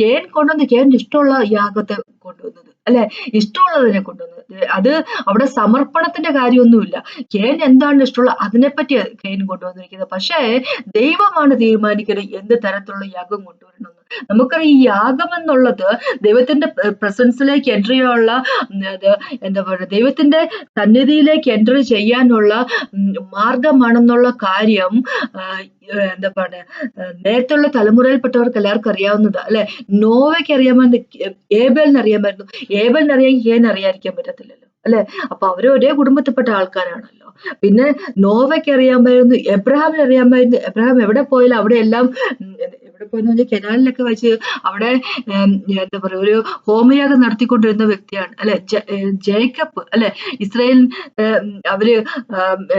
കേൻ കൊണ്ടുവന്ന് കേൻ ഇഷ്ടമുള്ള യാഗത്തെ കൊണ്ടുവന്നത് അല്ലെ? ഇഷ്ടമുള്ളതിനെ കൊണ്ടുവന്നത്. അത് അവിടെ സമർപ്പണത്തിന്റെ കാര്യമൊന്നുമില്ല. കേൻ എന്താണ് ഇഷ്ടമുള്ള അതിനെപ്പറ്റി കേൻ കൊണ്ടുവന്നിരിക്കുന്നത്. പക്ഷേ ദൈവമാണ് തീരുമാനിക്കുന്നത് എന്ത് തരത്തിലുള്ള യാഗം കൊണ്ടുവരണമെന്ന് നമുക്കറിയാം ഈ യാഗം എന്നുള്ളത് ദൈവത്തിന്റെ പ്രസൻസിലേക്ക് എന്റർ ചെയ്യാനുള്ള എന്താ പറയുക ദൈവത്തിന്റെ സന്നിധിയിലേക്ക് എന്റർ ചെയ്യാനുള്ള മാർഗമാണെന്നുള്ള കാര്യം എന്താ പറയുക നേരത്തെയുള്ള തലമുറയിൽപ്പെട്ടവർക്ക് എല്ലാവർക്കും അറിയാവുന്നത് അല്ലെ? നോവയ്ക്ക് അറിയാമെന്ന് ഏബലിന് അറിയാമായിരുന്നു ഏബലിന് അറിയാൻ ഏൻ അറിയാതിരിക്കാൻ പറ്റത്തില്ലല്ലോ അല്ലെ? അപ്പൊ അവർ ഒരേ കുടുംബത്തിൽപ്പെട്ട ആൾക്കാരാണല്ലോ. പിന്നെ നോവയ്ക്ക് അറിയാമായിരുന്നു എബ്രഹാമിന് അറിയാമായിരുന്നു എബ്രഹാം എവിടെ പോയാലും അവിടെ എല്ലാം എവിടെ പോയെന്ന് പറഞ്ഞാൽ കെനാലിലൊക്കെ വെച്ച് അവിടെ എന്താ പറയുക ഒരു ഹോമയാഗം നടത്തിക്കൊണ്ടിരുന്ന വ്യക്തിയാണ്. അല്ലെ ജേക്കബ് അല്ലെ ഇസ്രായേൽ അവർ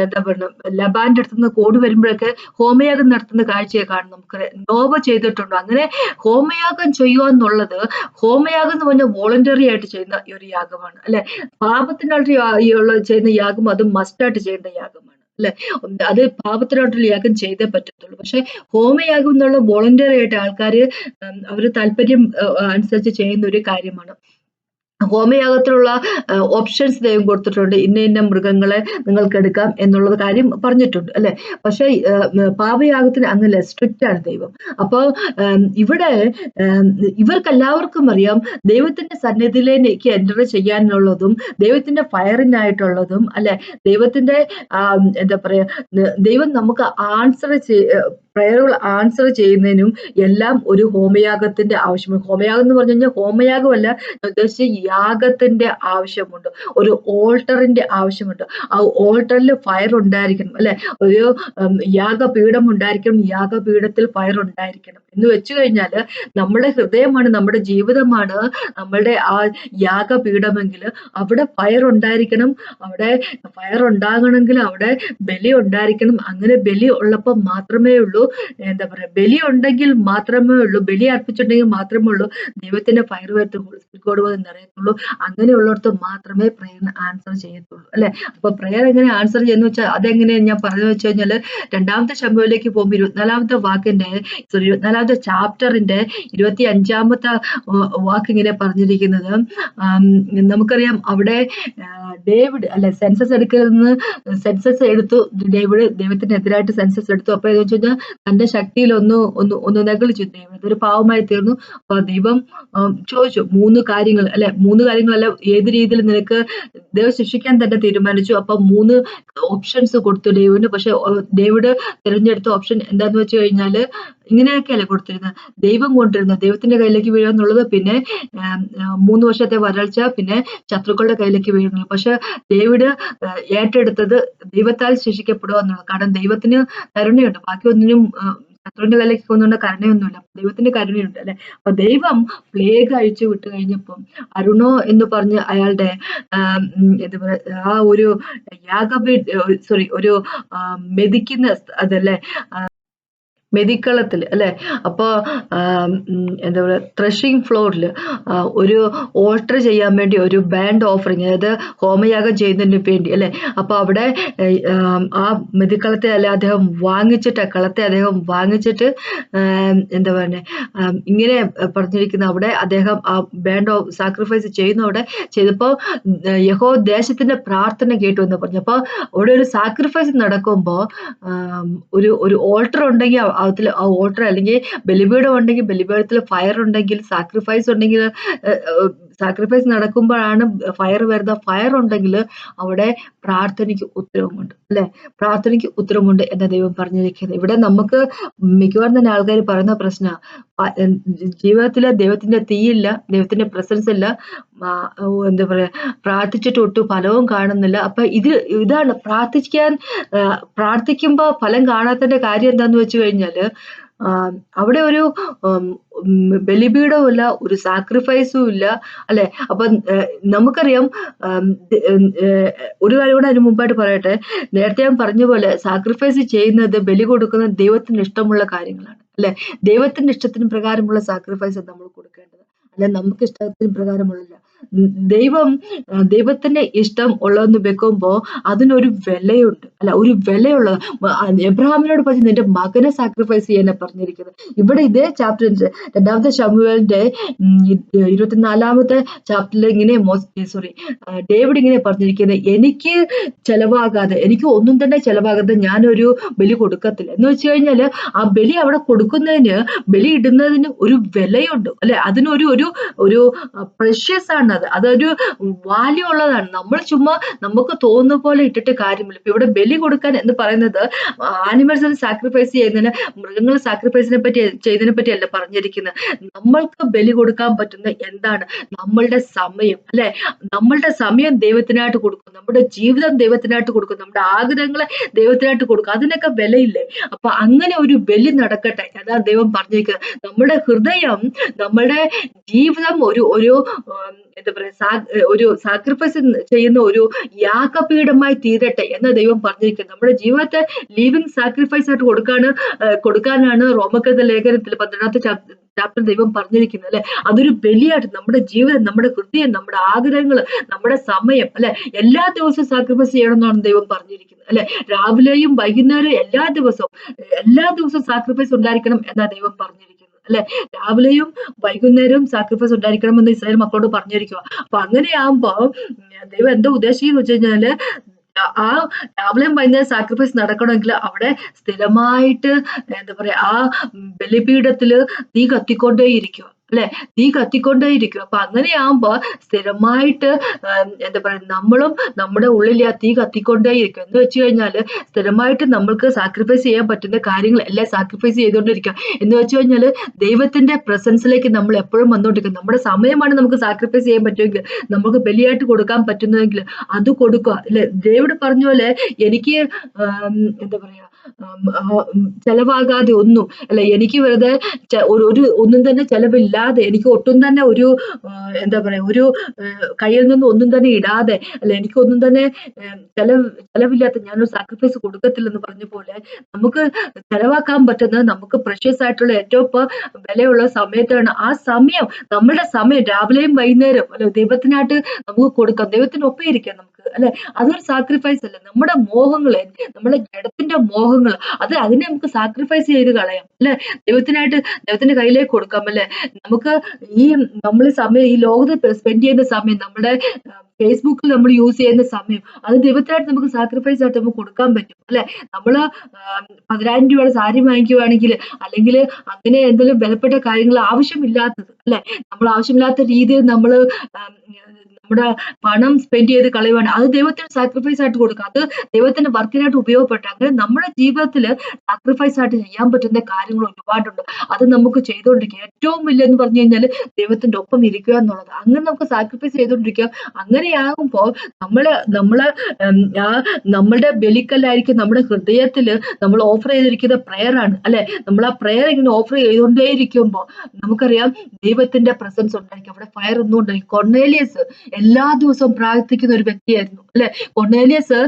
എന്താ പറയുക ലബാന്റെ അടുത്ത് നിന്ന് കോട് വരുമ്പോഴൊക്കെ ഹോമയാഗം നടത്തുന്ന കാഴ്ചയെ കാണും. നമുക്ക് നോവ ചെയ്തിട്ടുണ്ട്. അങ്ങനെ ഹോമയാഗം ചെയ്യുക എന്നുള്ളത് ഹോമയാഗം എന്ന് പറഞ്ഞാൽ വോളണ്ടറി ആയിട്ട് ചെയ്യുന്ന ഒരു യാഗമാണ്. അല്ലെ പാപത്തിനായിട്ട് ചെയ്യുന്ന യാഗം അത് മസ്റ്റായിട്ട് ചെയ്യേണ്ട യാഗമാണ്. അല്ലെ? അത് പാപത്തിലോട്ടുള്ള യാഗം ചെയ്തേ പറ്റത്തുള്ളൂ. പക്ഷെ ഹോമയാഗം എന്നുള്ള വോളണ്ടറി ആയിട്ട് ആൾക്കാർ അവർ താല്പര്യം അനുസരിച്ച് ചെയ്യുന്ന ഒരു കാര്യമാണ്. ഹോമയാഗത്തിലുള്ള ഓപ്ഷൻസ് ദൈവം കൊടുത്തിട്ടുണ്ട്. ഇന്ന ഇന്ന മൃഗങ്ങളെ നിങ്ങൾക്ക് എടുക്കാം എന്നുള്ളത് കാര്യം പറഞ്ഞിട്ടുണ്ട് അല്ലെ? പക്ഷെ പാപയാഗത്തിന് അങ്ങനെ സ്ട്രിക്റ്റ് ആണ് ദൈവം. അപ്പോൾ ഇവിടെ ഇവർക്കെല്ലാവർക്കും അറിയാം ദൈവത്തിന്റെ സന്നിധിയിലേക്ക് എന്റർ ചെയ്യാനുള്ളതും ദൈവത്തിന്റെ ഫയറിനായിട്ടുള്ളതും അല്ലെ? ദൈവത്തിന്റെ എന്താ പറയാ ദൈവം നമുക്ക് ആൻസർ പ്രയറുകൾ ആൻസർ ചെയ്യുന്നതിനും എല്ലാം ഒരു ഹോമയാഗത്തിന്റെ ആവശ്യമുണ്ട്. ഹോമയാഗം എന്ന് പറഞ്ഞു കഴിഞ്ഞാൽ ഹോമയാഗമല്ല ഉദ്ദേശിച്ച യാഗത്തിന്റെ ആവശ്യമുണ്ട്. ഒരു ഓൾട്ടറിന്റെ ആവശ്യമുണ്ട്. ആ ഓൾട്ടറിൽ ഫയർ ഉണ്ടായിരിക്കണം അല്ലെ? ഒരു യാഗപീഠം ഉണ്ടായിരിക്കണം യാഗപീഠത്തിൽ ഫയർ ഉണ്ടായിരിക്കണം. എന്ന് വെച്ചു കഴിഞ്ഞാൽ നമ്മുടെ ഹൃദയമാണ് നമ്മുടെ ജീവിതമാണ് നമ്മളുടെ ആ യാഗപീഠമെങ്കിൽ അവിടെ ഫയർ ഉണ്ടായിരിക്കണം അവിടെ ഫയർ ഉണ്ടാകണമെങ്കിൽ അവിടെ ബലി ഉണ്ടായിരിക്കണം. അങ്ങനെ ബലി ഉള്ളപ്പോൾ മാത്രമേ ഉള്ളൂ. എന്താ പറയാ ബലി ഉണ്ടെങ്കിൽ മാത്രമേ ഉള്ളൂ. ബലി അർപ്പിച്ചിട്ടുണ്ടെങ്കിൽ മാത്രമേ ഉള്ളൂ. ദൈവത്തിന്റെ ഫയർ വരത്തുള്ളൂ ഗോഡ് എന്നറിയത്തുള്ളൂ. അങ്ങനെയുള്ളിടത്ത് മാത്രമേ പ്രയർ ആൻസർ ചെയ്യത്തുള്ളൂ. അല്ലെ? അപ്പൊ പ്രയർ എങ്ങനെ ആൻസർ ചെയ്യുന്ന വെച്ചാൽ അതെങ്ങനെ ഞാൻ പറഞ്ഞു വെച്ച് കഴിഞ്ഞാൽ രണ്ടാമത്തെ ശമ്പയിലേക്ക് പോകുമ്പോൾ ഇരുപത്തിനാലാമത്തെ വാക്കിന്റെ ഇരുപത്തിനാലാമത്തെ ചാപ്റ്ററിന്റെ ഇരുപത്തി അഞ്ചാമത്തെ വാക്ക് ഇങ്ങനെ പറഞ്ഞിരിക്കുന്നത് നമുക്കറിയാം അവിടെ ഡേവിഡ് അല്ലെ സെൻസസ് എടുക്കുന്ന സെൻസസ് എടുത്തു. ഡേവിഡ് ദൈവത്തിനെതിരായിട്ട് സെൻസസ് എടുത്തു. അപ്പൊ എന്ന് വെച്ച് കഴിഞ്ഞാൽ തന്റെ ശക്തിയിൽ ഒന്ന് ഒന്ന് ഒന്ന് നെഗളിച്ചു. ദൈവം അതൊരു പാവമായി തീർന്നു. അപ്പൊ ദൈവം ചോദിച്ചു മൂന്ന് കാര്യങ്ങൾ അല്ലെ മൂന്ന് കാര്യങ്ങളല്ല ഏത് രീതിയിൽ നിനക്ക് ദൈവം ശിക്ഷിക്കാൻ തന്നെ തീരുമാനിച്ചു. അപ്പൊ മൂന്ന് ഓപ്ഷൻസ് കൊടുത്തു ഡേവിഡിന് പക്ഷെ ഡേവിഡ് തിരഞ്ഞെടുത്ത ഓപ്ഷൻ എന്താന്ന് വെച്ച് കഴിഞ്ഞാൽ ഇങ്ങനെയൊക്കെയല്ലേ കൊടുത്തിരുന്നത്. ദൈവം കൊണ്ടിരുന്നത് ദൈവത്തിന്റെ കയ്യിലേക്ക് വീഴുക പിന്നെ മൂന്ന് വർഷത്തെ വരൾച്ച പിന്നെ ശത്രുക്കളുടെ കയ്യിലേക്ക് വീഴുന്നു. പക്ഷെ ഡേവിഡ് ഏറ്റെടുത്തത് ദൈവത്താൽ ശിക്ഷിക്കപ്പെടുക എന്നുള്ളത്. കാരണം ദൈവത്തിന് കരുണയുണ്ട്. ബാക്കി ഒന്നിനും ആ, ശത്രുവിന്റെ കയ്യിലേക്ക് കൊണ്ടുകൊണ്ട് കരുണയൊന്നുമില്ല. ദൈവത്തിന്റെ കരുണയുണ്ട് അല്ലെ? അപ്പൊ ദൈവം പ്ലേഗ് അഴിച്ചു വിട്ട് കഴിഞ്ഞപ്പം അരുണോ എന്ന് പറഞ്ഞ് അയാളുടെ എന്താ പറയാ ആ ഒരു യാഗപീഠ സോറി ഒരു മെതിക്കുന്ന അതല്ലേ മെതിക്കളത്തിൽ അല്ലെ? അപ്പോൾ എന്താ പറയുക ത്രഷിംഗ് ഫ്ലോറിൽ ഒരു ഓൾട്ടർ ചെയ്യാൻ വേണ്ടി ഒരു ബാൻഡ് ഓഫറിങ് അതായത് ഹോമയാഗം ചെയ്യുന്നതിന് വേണ്ടി അല്ലേ? അപ്പോൾ അവിടെ ആ മെതിക്കളത്തെ അല്ല അദ്ദേഹം വാങ്ങിച്ചിട്ട് കളത്തെ അദ്ദേഹം വാങ്ങിച്ചിട്ട് എന്താ പറയുക ഇങ്ങനെ പറഞ്ഞിരിക്കുന്ന അവിടെ അദ്ദേഹം ആ ബാൻഡ് ഓഫ് സാക്രിഫൈസ് ചെയ്യുന്ന അവിടെ ചെയ്തപ്പോ ഉം, യഹോ ദേശത്തിന്റെ പ്രാർത്ഥന കേട്ടു എന്ന് പറഞ്ഞു. അപ്പോൾ അവിടെ ഒരു സാക്രിഫൈസ് നടക്കുമ്പോൾ ഒരു ഒരു ഓൾട്ടർ ഉണ്ടെങ്കിൽ അതിൽ ഓൾട്ടർ അല്ലെങ്കിൽ ബലിപീഠം ഉണ്ടെങ്കിൽ ബലിപീഠത്തിൽ ഫയർ ഉണ്ടെങ്കിൽ സാക്രിഫൈസ് ഉണ്ടെങ്കിൽ സാക്രിഫൈസ് നടക്കുമ്പോഴാണ് ഫയർ വരുന്ന ഫയർ ഉണ്ടെങ്കിൽ അവിടെ പ്രാർത്ഥനയ്ക്ക് ഉത്തരവുമുണ്ട്. അല്ലെ? പ്രാർത്ഥനയ്ക്ക് ഉത്തരവുമുണ്ട് എന്ന ദൈവം പറഞ്ഞിരിക്കുന്നത് ഇവിടെ നമുക്ക് മിക്കവാറും തന്നെ ആൾക്കാർ പറയുന്ന പ്രശ്ന. ജീവിതത്തിൽ ദൈവത്തിന്റെ തീയില്ല ദൈവത്തിന്റെ പ്രസൻസ് ഇല്ല. എന്താ പറയാ പ്രാർത്ഥിച്ചിട്ട് ഒട്ടും ഫലവും കാണുന്നില്ല. അപ്പൊ ഇത് ഇതാണ് പ്രാർത്ഥിക്കാൻ പ്രാർത്ഥിക്കുമ്പോൾ പ്രാർത്ഥിക്കുമ്പോ ഫലം കാണാത്തതിന്റെ കാര്യം എന്താന്ന് വെച്ച് കഴിഞ്ഞാൽ അവിടെ ഒരു ബലിപീഠവും ഇല്ല ഒരു സാക്രിഫൈസും ഇല്ല അല്ലെ? അപ്പൊ നമുക്കറിയാം ഒരു കാര്യം കൂടെ അതിന് മുമ്പായിട്ട് പറയട്ടെ. നേരത്തെ ഞാൻ പറഞ്ഞ പോലെ സാക്രിഫൈസ് ചെയ്യുന്നത് ബലി കൊടുക്കുന്ന ദൈവത്തിന് ഇഷ്ടമുള്ള കാര്യങ്ങളാണ് അല്ലെ? ദൈവത്തിന്റെ ഇഷ്ടത്തിന് പ്രകാരമുള്ള സാക്രിഫൈസ് നമ്മൾ കൊടുക്കേണ്ടത്. അല്ലെ നമുക്ക് ഇഷ്ടത്തിന് പ്രകാരമുള്ള ദൈവം ദൈവത്തിന്റെ ഇഷ്ടം ഉള്ളതെന്ന് വെക്കുമ്പോ അതിനൊരു വിലയുണ്ട്. അല്ല ഒരു വിലയുള്ളത്. എബ്രഹാമിനോട് പറഞ്ഞു നിന്റെ മകനെ സാക്രിഫൈസ് ചെയ്യാനാണ് പറഞ്ഞിരിക്കുന്നത് ഇവിടെ ഇതേ ചാപ്റ്ററിന്റെ രണ്ടാമത്തെ ഇ- ഇരുപത്തിനാലാമത്തെ ചാപ്റ്ററിൽ ഇങ്ങനെ സോറി ഡേവിഡ് ഇങ്ങനെ പറഞ്ഞിരിക്കുന്നത് എനിക്ക് ചെലവാകാതെ എനിക്ക് ഒന്നും തന്നെ ചെലവാകാതെ ഞാനൊരു ബലി കൊടുക്കത്തില്ല. എന്ന് വെച്ച് കഴിഞ്ഞാൽ ആ ബലി അവിടെ കൊടുക്കുന്നതിന് ബലി ഇടുന്നതിന് ഒരു വിലയുണ്ട്. അല്ലെ അതിനൊരു ഒരു ഒരു പ്രഷ്യസ് ആണ് അത്. അതൊരു വാല്യൂ ഉള്ളതാണ്. നമ്മൾ ചുമ്മാ നമുക്ക് തോന്നുന്ന പോലെ ഇട്ടിട്ട് കാര്യമില്ല. ഇപ്പൊ ഇവിടെ ബലി കൊടുക്കാൻ എന്ന് പറയുന്നത് ആനിമൽസിനെ സാക്രിഫൈസ് ചെയ്യുന്നതിന് മൃഗങ്ങളെ സാക്രിഫൈസിനെ പറ്റി ചെയ്തതിനെ പറ്റിയല്ല പറഞ്ഞിരിക്കുന്നത്. നമ്മൾക്ക് ബലി കൊടുക്കാൻ പറ്റുന്ന എന്താണ്? നമ്മളുടെ സമയം അല്ലെ? നമ്മളുടെ സമയം ദൈവത്തിനായിട്ട് കൊടുക്കും. നമ്മുടെ ജീവിതം ദൈവത്തിനായിട്ട് കൊടുക്കും. നമ്മുടെ ആഗ്രഹങ്ങളെ ദൈവത്തിനായിട്ട് കൊടുക്കും. അതിനൊക്കെ വിലയില്ലേ? അപ്പൊ അങ്ങനെ ഒരു ബലി നടക്കട്ടെ. അതാ ദൈവം പറഞ്ഞിരിക്കുന്നത്. നമ്മുടെ ഹൃദയം നമ്മുടെ ജീവിതം ഒരു ഒരു എന്താ പറയാ സാ- ഒരു സാക്രിഫൈസ് ചെയ്യുന്ന ഒരു യാഗപീഠമായി തീരട്ടെ എന്ന് ദൈവം പറഞ്ഞിരിക്കുന്നു. നമ്മുടെ ജീവിതത്തെ ലീവിങ് സാക്രിഫൈസ് ആയിട്ട് കൊടുക്കാണ് കൊടുക്കാനാണ് റോമക്കത്തെ ലേഖനത്തിൽ പന്ത്രണ്ടാമത്തെ ചാപ്റ്റർ ദൈവം പറഞ്ഞിരിക്കുന്നത് അല്ലെ? അതൊരു ബലിയായിട്ട് നമ്മുടെ ജീവിതം നമ്മുടെ ഹൃദയം നമ്മുടെ ആഗ്രഹങ്ങൾ നമ്മുടെ സമയം അല്ലെ? എല്ലാ ദിവസവും സാക്രിഫൈസ് ചെയ്യണമെന്നാണ് ദൈവം പറഞ്ഞിരിക്കുന്നത് അല്ലെ? രാവിലെയും വൈകുന്നേരവും എല്ലാ ദിവസവും എല്ലാ ദിവസവും സാക്രിഫൈസ് ഉണ്ടായിരിക്കണം എന്നാ ദൈവം പറഞ്ഞിരിക്കുന്നത്. അല്ലെ? രാവിലെയും വൈകുന്നേരവും സാക്രിഫൈസ് ഉണ്ടായിരിക്കണം എന്ന് ഇസ്രായേൽ മക്കളോട് പറഞ്ഞിരിക്കുക അപ്പൊ അങ്ങനെയാകുമ്പോ ദൈവം എന്താ ഉദ്ദേശിക്കുന്നു വെച്ച് കഴിഞ്ഞാൽ ആ- രാവിലെയും വൈകുന്നേരം സാക്രിഫൈസ് നടക്കണമെങ്കിൽ അവിടെ സ്ഥിരമായിട്ട് എന്താ പറയാ ആ ബലിപീഠത്തിൽ തീ കത്തിക്കൊണ്ടേയിരിക്കുക അല്ലെ? തീ കത്തിക്കൊണ്ടേയിരിക്കും. അപ്പൊ അങ്ങനെയാകുമ്പോ സ്ഥിരമായിട്ട് എന്താ പറയാ നമ്മളും നമ്മുടെ ഉള്ളിൽ ആ തീ കത്തിക്കൊണ്ടേയിരിക്കും. എന്ന് വെച്ച് കഴിഞ്ഞാൽ സ്ഥിരമായിട്ട് നമ്മൾക്ക് സാക്രിഫൈസ് ചെയ്യാൻ പറ്റുന്ന കാര്യങ്ങൾ എല്ലാം സാക്രിഫൈസ് ചെയ്തുകൊണ്ടിരിക്കുക എന്ന് വെച്ച് കഴിഞ്ഞാൽ ദൈവത്തിന്റെ പ്രസൻസിലേക്ക് നമ്മൾ എപ്പോഴും വന്നുകൊണ്ടിരിക്കുക നമ്മുടെ സമയമാണ് നമുക്ക് സാക്രിഫൈസ് ചെയ്യാൻ പറ്റുമെങ്കിൽ നമുക്ക് ബലിയായിട്ട് കൊടുക്കാൻ പറ്റുന്നതെങ്കിൽ അത് കൊടുക്കുക. അല്ലെ? ഡേവിഡ് പറഞ്ഞ പോലെ എനിക്ക് എന്താ പറയാ ചെലവാകാതെ ഒന്നും അല്ല എനിക്ക് വെറുതെ ഒരു ഒന്നും തന്നെ ചെലവില്ലാതെ എനിക്ക് ഒട്ടും തന്നെ ഒരു എന്താ പറയാ ഒരു കയ്യിൽ നിന്ന് ഒന്നും തന്നെ ഇടാതെ അല്ല എനിക്ക് ഒന്നും തന്നെ ചെലവ് ചെലവില്ലാത്ത ഞാനൊരു സാക്രിഫൈസ് കൊടുക്കത്തില്ലെന്ന് പറഞ്ഞ പോലെ നമുക്ക് ചെലവാക്കാൻ പറ്റുന്നത് നമുക്ക് പ്രഷ്യസ് ആയിട്ടുള്ള ഏറ്റവും വിലയുള്ള സമയത്താണ്. ആ സമയം നമ്മുടെ സമയം രാവിലെയും വൈകുന്നേരം അല്ല ദൈവത്തിനായിട്ട് നമുക്ക് കൊടുക്കാം. ദൈവത്തിനൊപ്പം ഇരിക്കാം നമുക്ക്. അല്ലെ? അതൊരു സാക്രിഫൈസ് അല്ല? നമ്മുടെ മോഹങ്ങളെ നമ്മുടെ ജഡത്തിന്റെ മോഹങ്ങൾ അത് അതിനെ നമുക്ക് സാക്രിഫൈസ് ചെയ്ത് കളയാം. അല്ലെ? ദൈവത്തിനായിട്ട് ദൈവത്തിന്റെ കയ്യിലേക്ക് കൊടുക്കാം അല്ലെ? നമുക്ക് ഈ നമ്മൾ സമയം ഈ ലോകത്ത് സ്പെൻഡ് ചെയ്യുന്ന സമയം നമ്മുടെ ഫേസ്ബുക്കിൽ നമ്മൾ യൂസ് ചെയ്യുന്ന സമയം അത് ദൈവത്തിനായിട്ട് നമുക്ക് സാക്രിഫൈസ് ആയിട്ട് നമുക്ക് കൊടുക്കാൻ പറ്റും. അല്ലെ? നമ്മൾ പതിനായിരം രൂപയുടെ സാരി വാങ്ങിക്കുവാണെങ്കിൽ അല്ലെങ്കിൽ അങ്ങനെ എന്തെങ്കിലും വിലപ്പെട്ട കാര്യങ്ങൾ ആവശ്യമില്ലാത്തത് അല്ലെ? നമ്മൾ ആവശ്യമില്ലാത്ത രീതിയിൽ നമ്മൾ നമ്മുടെ പണം സ്പെൻഡ് ചെയ്ത് കളയുവാണ് അത് ദൈവത്തിന് സാക്രിഫൈസ് ആയിട്ട് കൊടുക്കുക അത് ദൈവത്തിന്റെ വർക്കിനായിട്ട് ഉപയോഗപ്പെട്ട അങ്ങനെ നമ്മുടെ ജീവിതത്തിൽ സാക്രിഫൈസ് ആയിട്ട് ചെയ്യാൻ പറ്റുന്ന കാര്യങ്ങൾ ഒരുപാടുണ്ട്. അത് നമുക്ക് ചെയ്തുകൊണ്ടിരിക്കുക. ഏറ്റവും വലിയെന്ന് പറഞ്ഞു കഴിഞ്ഞാൽ ദൈവത്തിന്റെ ഒപ്പം ഇരിക്കുക എന്നുള്ളത്. അങ്ങനെ നമുക്ക് സാക്രിഫൈസ് ചെയ്തുകൊണ്ടിരിക്കുക. അങ്ങനെയാകുമ്പോൾ നമ്മൾ നമ്മളെ നമ്മളുടെ ബലിക്കല്ലായിരിക്കും നമ്മുടെ ഹൃദയത്തിൽ നമ്മൾ ഓഫർ ചെയ്തിരിക്കുന്ന പ്രയർ ആണ്. അല്ലെ? നമ്മൾ ആ പ്രയർ ഇങ്ങനെ ഓഫർ ചെയ്തുകൊണ്ടേയിരിക്കുമ്പോൾ നമുക്കറിയാം ദൈവത്തിന്റെ പ്രസൻസ് ഉണ്ടായിരിക്കും. അവിടെ ഫയർ ഉണ്ടായിരിക്കും കൊർണേലിയസ് എല്ലാ ദിവസവും പ്രാർത്ഥിക്കുന്ന ഒരു വ്യക്തിയായിരുന്നു. അല്ലെ? കൊണ്ടേലിയസ്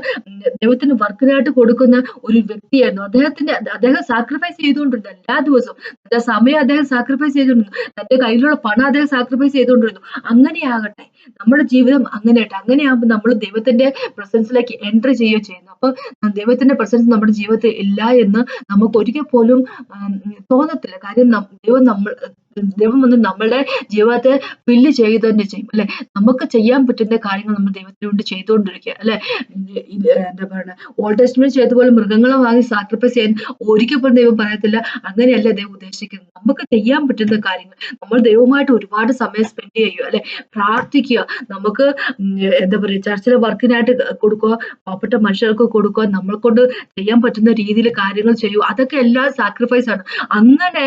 ദൈവത്തിന് വർക്കിനായിട്ട് കൊടുക്കുന്ന ഒരു വ്യക്തിയായിരുന്നു. അദ്ദേഹത്തിന്റെ അദ്ദേഹം സാക്രിഫൈസ് ചെയ്തുകൊണ്ടിരുന്നു എല്ലാ ദിവസവും. തന്റെ സമയം അദ്ദേഹം സാക്രിഫൈസ് ചെയ്തുകൊണ്ടിരുന്നു. തന്റെ കയ്യിലുള്ള പണം അദ്ദേഹം സാക്രിഫൈസ് ചെയ്തുകൊണ്ടിരുന്നു. അങ്ങനെയാകട്ടെ നമ്മുടെ ജീവിതം അങ്ങനെയാട്ടെ അങ്ങനെയാകുമ്പോൾ നമ്മൾ ദൈവത്തിന്റെ പ്രസൻസിലേക്ക് എൻട്രി ചെയ്യുകയോ ചെയ്യുന്നു. അപ്പൊ ദൈവത്തിന്റെ പ്രസൻസ് നമ്മുടെ ജീവിതത്തിൽ ഇല്ല എന്ന് നമുക്ക് ഒരിക്കൽ പോലും തോന്നത്തില്ല. കാര്യം ദൈവം നമ്മൾ ദൈവം വന്ന് നമ്മളുടെ ജീവിതത്തെ ഫില്ല് ചെയ്യുക തന്നെ ചെയ്യും അല്ലെ? നമുക്ക് ചെയ്യാൻ പറ്റുന്ന കാര്യങ്ങൾ നമ്മൾ ദൈവത്തിന് കൊണ്ട് ചെയ്തുകൊണ്ടിരിക്കുക അല്ലെ? എന്താ പറയുക ഓൾഡ് ടെസ്റ്റ്മെന്റ് ചെയ്തപോലെ മൃഗങ്ങളെ വാങ്ങി സാക്രിഫൈസ് ചെയ്യാൻ ഒരിക്കൽ പോലും ദൈവം പറയത്തില്ല. അങ്ങനെയല്ല ദൈവം ഉദ്ദേശിക്കുന്നത്. നമുക്ക് ചെയ്യാൻ പറ്റുന്ന കാര്യങ്ങൾ നമ്മൾ ദൈവമായിട്ട് ഒരുപാട് സമയം സ്പെൻഡ് ചെയ്യുക അല്ലെ? പ്രാർത്ഥിക്കുക നമുക്ക് എന്താ പറയുക ചർച്ചിലെ വർക്കിനായിട്ട് കൊടുക്കുക പാവപ്പെട്ട മനുഷ്യർക്ക് കൊടുക്കുക നമ്മൾ കൊണ്ട് ചെയ്യാൻ പറ്റുന്ന രീതിയിൽ കാര്യങ്ങൾ ചെയ്യുക അതൊക്കെ എല്ലാ സാക്രിഫൈസ് ആണ്. അങ്ങനെ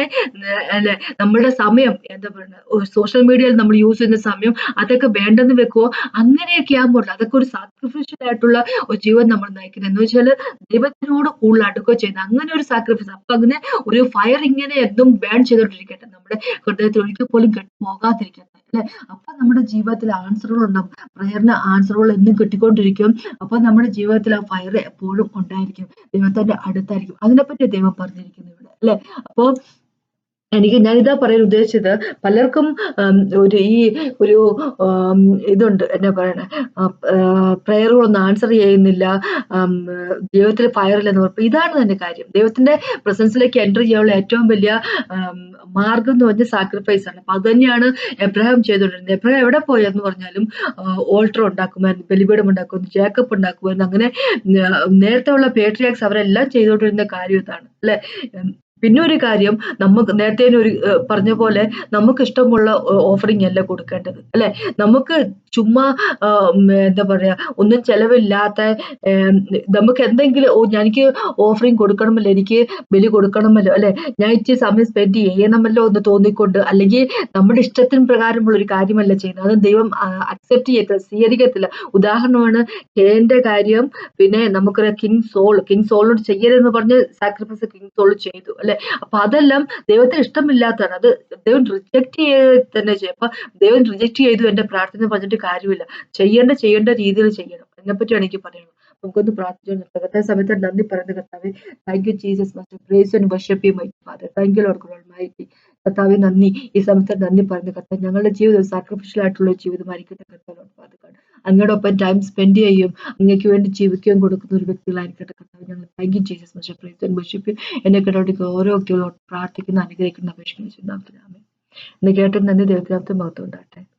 അല്ലെ? നമ്മളുടെ സമയം എന്താ പറയുക സോഷ്യൽ മീഡിയയിൽ നമ്മൾ യൂസ് ചെയ്യുന്ന സമയം അതൊക്കെ വേണ്ടെന്ന് വെക്കുവോ? അങ്ങനെയൊക്കെ ആകുമ്പോൾ അതൊക്കെ ഒരു സാക്രിഫിഷ്യൽ ആയിട്ടുള്ള ഒരു ജീവൻ നമ്മൾ നയിക്കുന്നത്. എന്ന് വെച്ചാൽ ദൈവത്തിനോട് കൂടുതൽ അടുക്കുക ചെയ്യുന്നത്. അങ്ങനെ ഒരു സാക്രിഫൈസ് അപ്പൊ അങ്ങനെ ഒരു ഫയർ ഇങ്ങനെ എന്തും ബേൺ ചെയ്തോണ്ടിരിക്കട്ടെ നമ്മുടെ ഹൃദയത്തിൽ ഒരിക്കൽ പോലും കെട്ടു പോകാതിരിക്കട്ടെ. അല്ലെ? അപ്പൊ നമ്മുടെ ജീവിതത്തിൽ ആൻസറുകൾ ഉണ്ടാവും. പ്രയറിന് ആൻസറുകൾ എന്നും കിട്ടിക്കൊണ്ടിരിക്കും. അപ്പൊ നമ്മുടെ ജീവിതത്തിൽ ആ ഫയർ എപ്പോഴും ഉണ്ടായിരിക്കും. ദൈവത്തിന്റെ അടുത്തായിരിക്കും. അതിനെപ്പറ്റി ദൈവം പറഞ്ഞിരിക്കുന്നു ഇവിടെ. അല്ലെ? അപ്പോ എനിക്ക് ഞാനിതാ പറയാൻ ഉദ്ദേശിച്ചത് പലർക്കും ഒരു ഈ ഒരു ഇതുണ്ട്. എന്നാ പറയണ? പ്രയറുകളൊന്നും ആൻസർ ചെയ്യുന്നില്ല. ദൈവത്തിൽ ഫയറില്ലെന്ന് പറഞ്ഞു. ഇതാണ് തന്നെ കാര്യം. ദൈവത്തിന്റെ പ്രസൻസിലേക്ക് എന്റർ ചെയ്യാനുള്ള ഏറ്റവും വലിയ മാർഗം എന്ന് പറഞ്ഞ സാക്രിഫൈസ് ആണ്. അപ്പൊ അത് തന്നെയാണ് എബ്രഹാം ചെയ്തുകൊണ്ടിരുന്നത്. എബ്രഹാം എവിടെ പോയെന്ന് പറഞ്ഞാലും ഓൾട്ടർ ഉണ്ടാക്കുമായിരുന്നു ബലിപീഠം ഉണ്ടാക്കുമായിരുന്നു ജേക്കപ്പ് ഉണ്ടാക്കുമായിരുന്നു. അങ്ങനെ നേരത്തെ ഉള്ള പേട്രിയാക്സ് അവരെല്ലാം ചെയ്തുകൊണ്ടിരുന്ന കാര്യം ഇതാണ്. അല്ലെ? പിന്നെ ഒരു കാര്യം നമുക്ക് നേരത്തെ ഒരു പറഞ്ഞ പോലെ നമുക്ക് ഇഷ്ടമുള്ള ഓഫറിംഗ് അല്ല കൊടുക്കേണ്ടത്. അല്ലെ? നമുക്ക് ചുമ്മാ എന്താ പറയാ ഒന്നും ചെലവില്ലാത്ത നമുക്ക് എന്തെങ്കിലും ഓ എനിക്ക് ഓഫറിംഗ് കൊടുക്കണമല്ലോ എനിക്ക് ബലി കൊടുക്കണമല്ലോ അല്ലെ? ഞാൻ ഇച്ചിരി സമയം സ്പെൻഡ് ചെയ്യണമല്ലോ എന്ന് തോന്നിക്കൊണ്ട് അല്ലെങ്കിൽ നമ്മുടെ ഇഷ്ടത്തിന് പ്രകാരമുള്ള ഒരു കാര്യമല്ല ചെയ്യുന്നത്. അത് ദൈവം അക്സെപ്റ്റ് ചെയ്യത്തില്ല സ്വീകരിക്കത്തില്ല. ഉദാഹരണമാണ് കേന്റെ കാര്യം പിന്നെ നമുക്ക് കിങ് സോൾ കിങ് സോളിനോട് ചെയ്യരുതെന്ന് പറഞ്ഞ് സാക്രിഫൈസ് കിങ് സോൾ ചെയ്തു അല്ലെ? അപ്പൊ അതെല്ലാം ദൈവത്തിന് ഇഷ്ടമില്ലാത്തതാണ്. അത് ദൈവം റിജക്ട് ചെയ്ത് തന്നെ ചെയ്യും. അപ്പൊ ദൈവം റിജക്ട് ചെയ്തു എന്റെ പ്രാർത്ഥന പറഞ്ഞിട്ട് കാര്യമില്ല. ചെയ്യേണ്ട ചെയ്യേണ്ട രീതിയിൽ ചെയ്യണം. അതിനെപ്പറ്റിയാണ് എനിക്ക് പറയുന്നത്. നമുക്കൊന്ന് പ്രാർത്ഥിച്ചു കർത്താവ് സമയത്ത് നന്ദി പറയുന്ന കർത്താവെ. Thank you Jesus master praise and worship my father thank you Lord God mighty കർത്താവെ നന്ദി. ഈ സമയത്ത് നന്ദി പറയുന്ന കർത്താവ്. ഞങ്ങളുടെ ജീവിതം സാക്രിഫിഷ്യൽ ആയിട്ടുള്ള ജീവിതമായിരിക്കട്ടെ കർത്താവ് ഫാദർ അങ്ങോടൊപ്പം ടൈം സ്പെൻഡ് ചെയ്യും. അങ്ങക്ക് വേണ്ടി ജീവിക്കുകയും കൊടുക്കുന്ന ഒരു വ്യക്തികളായിരിക്കട്ടെ. കർത്താവ് ഞങ്ങൾ thank you Jesus master praise bishop എന്നെ കേട്ടോട്ട് ഓരോ വ്യക്തികളോട് പ്രാർത്ഥിക്കുന്ന അനുഗ്രഹിക്കുന്ന അപേക്ഷിക്കുന്ന. എന്ന് കേട്ടിട്ട് നന്ദി. ദൈവത്തിനകത്ത് മഹത്വം ഉണ്ടാകട്ടെ.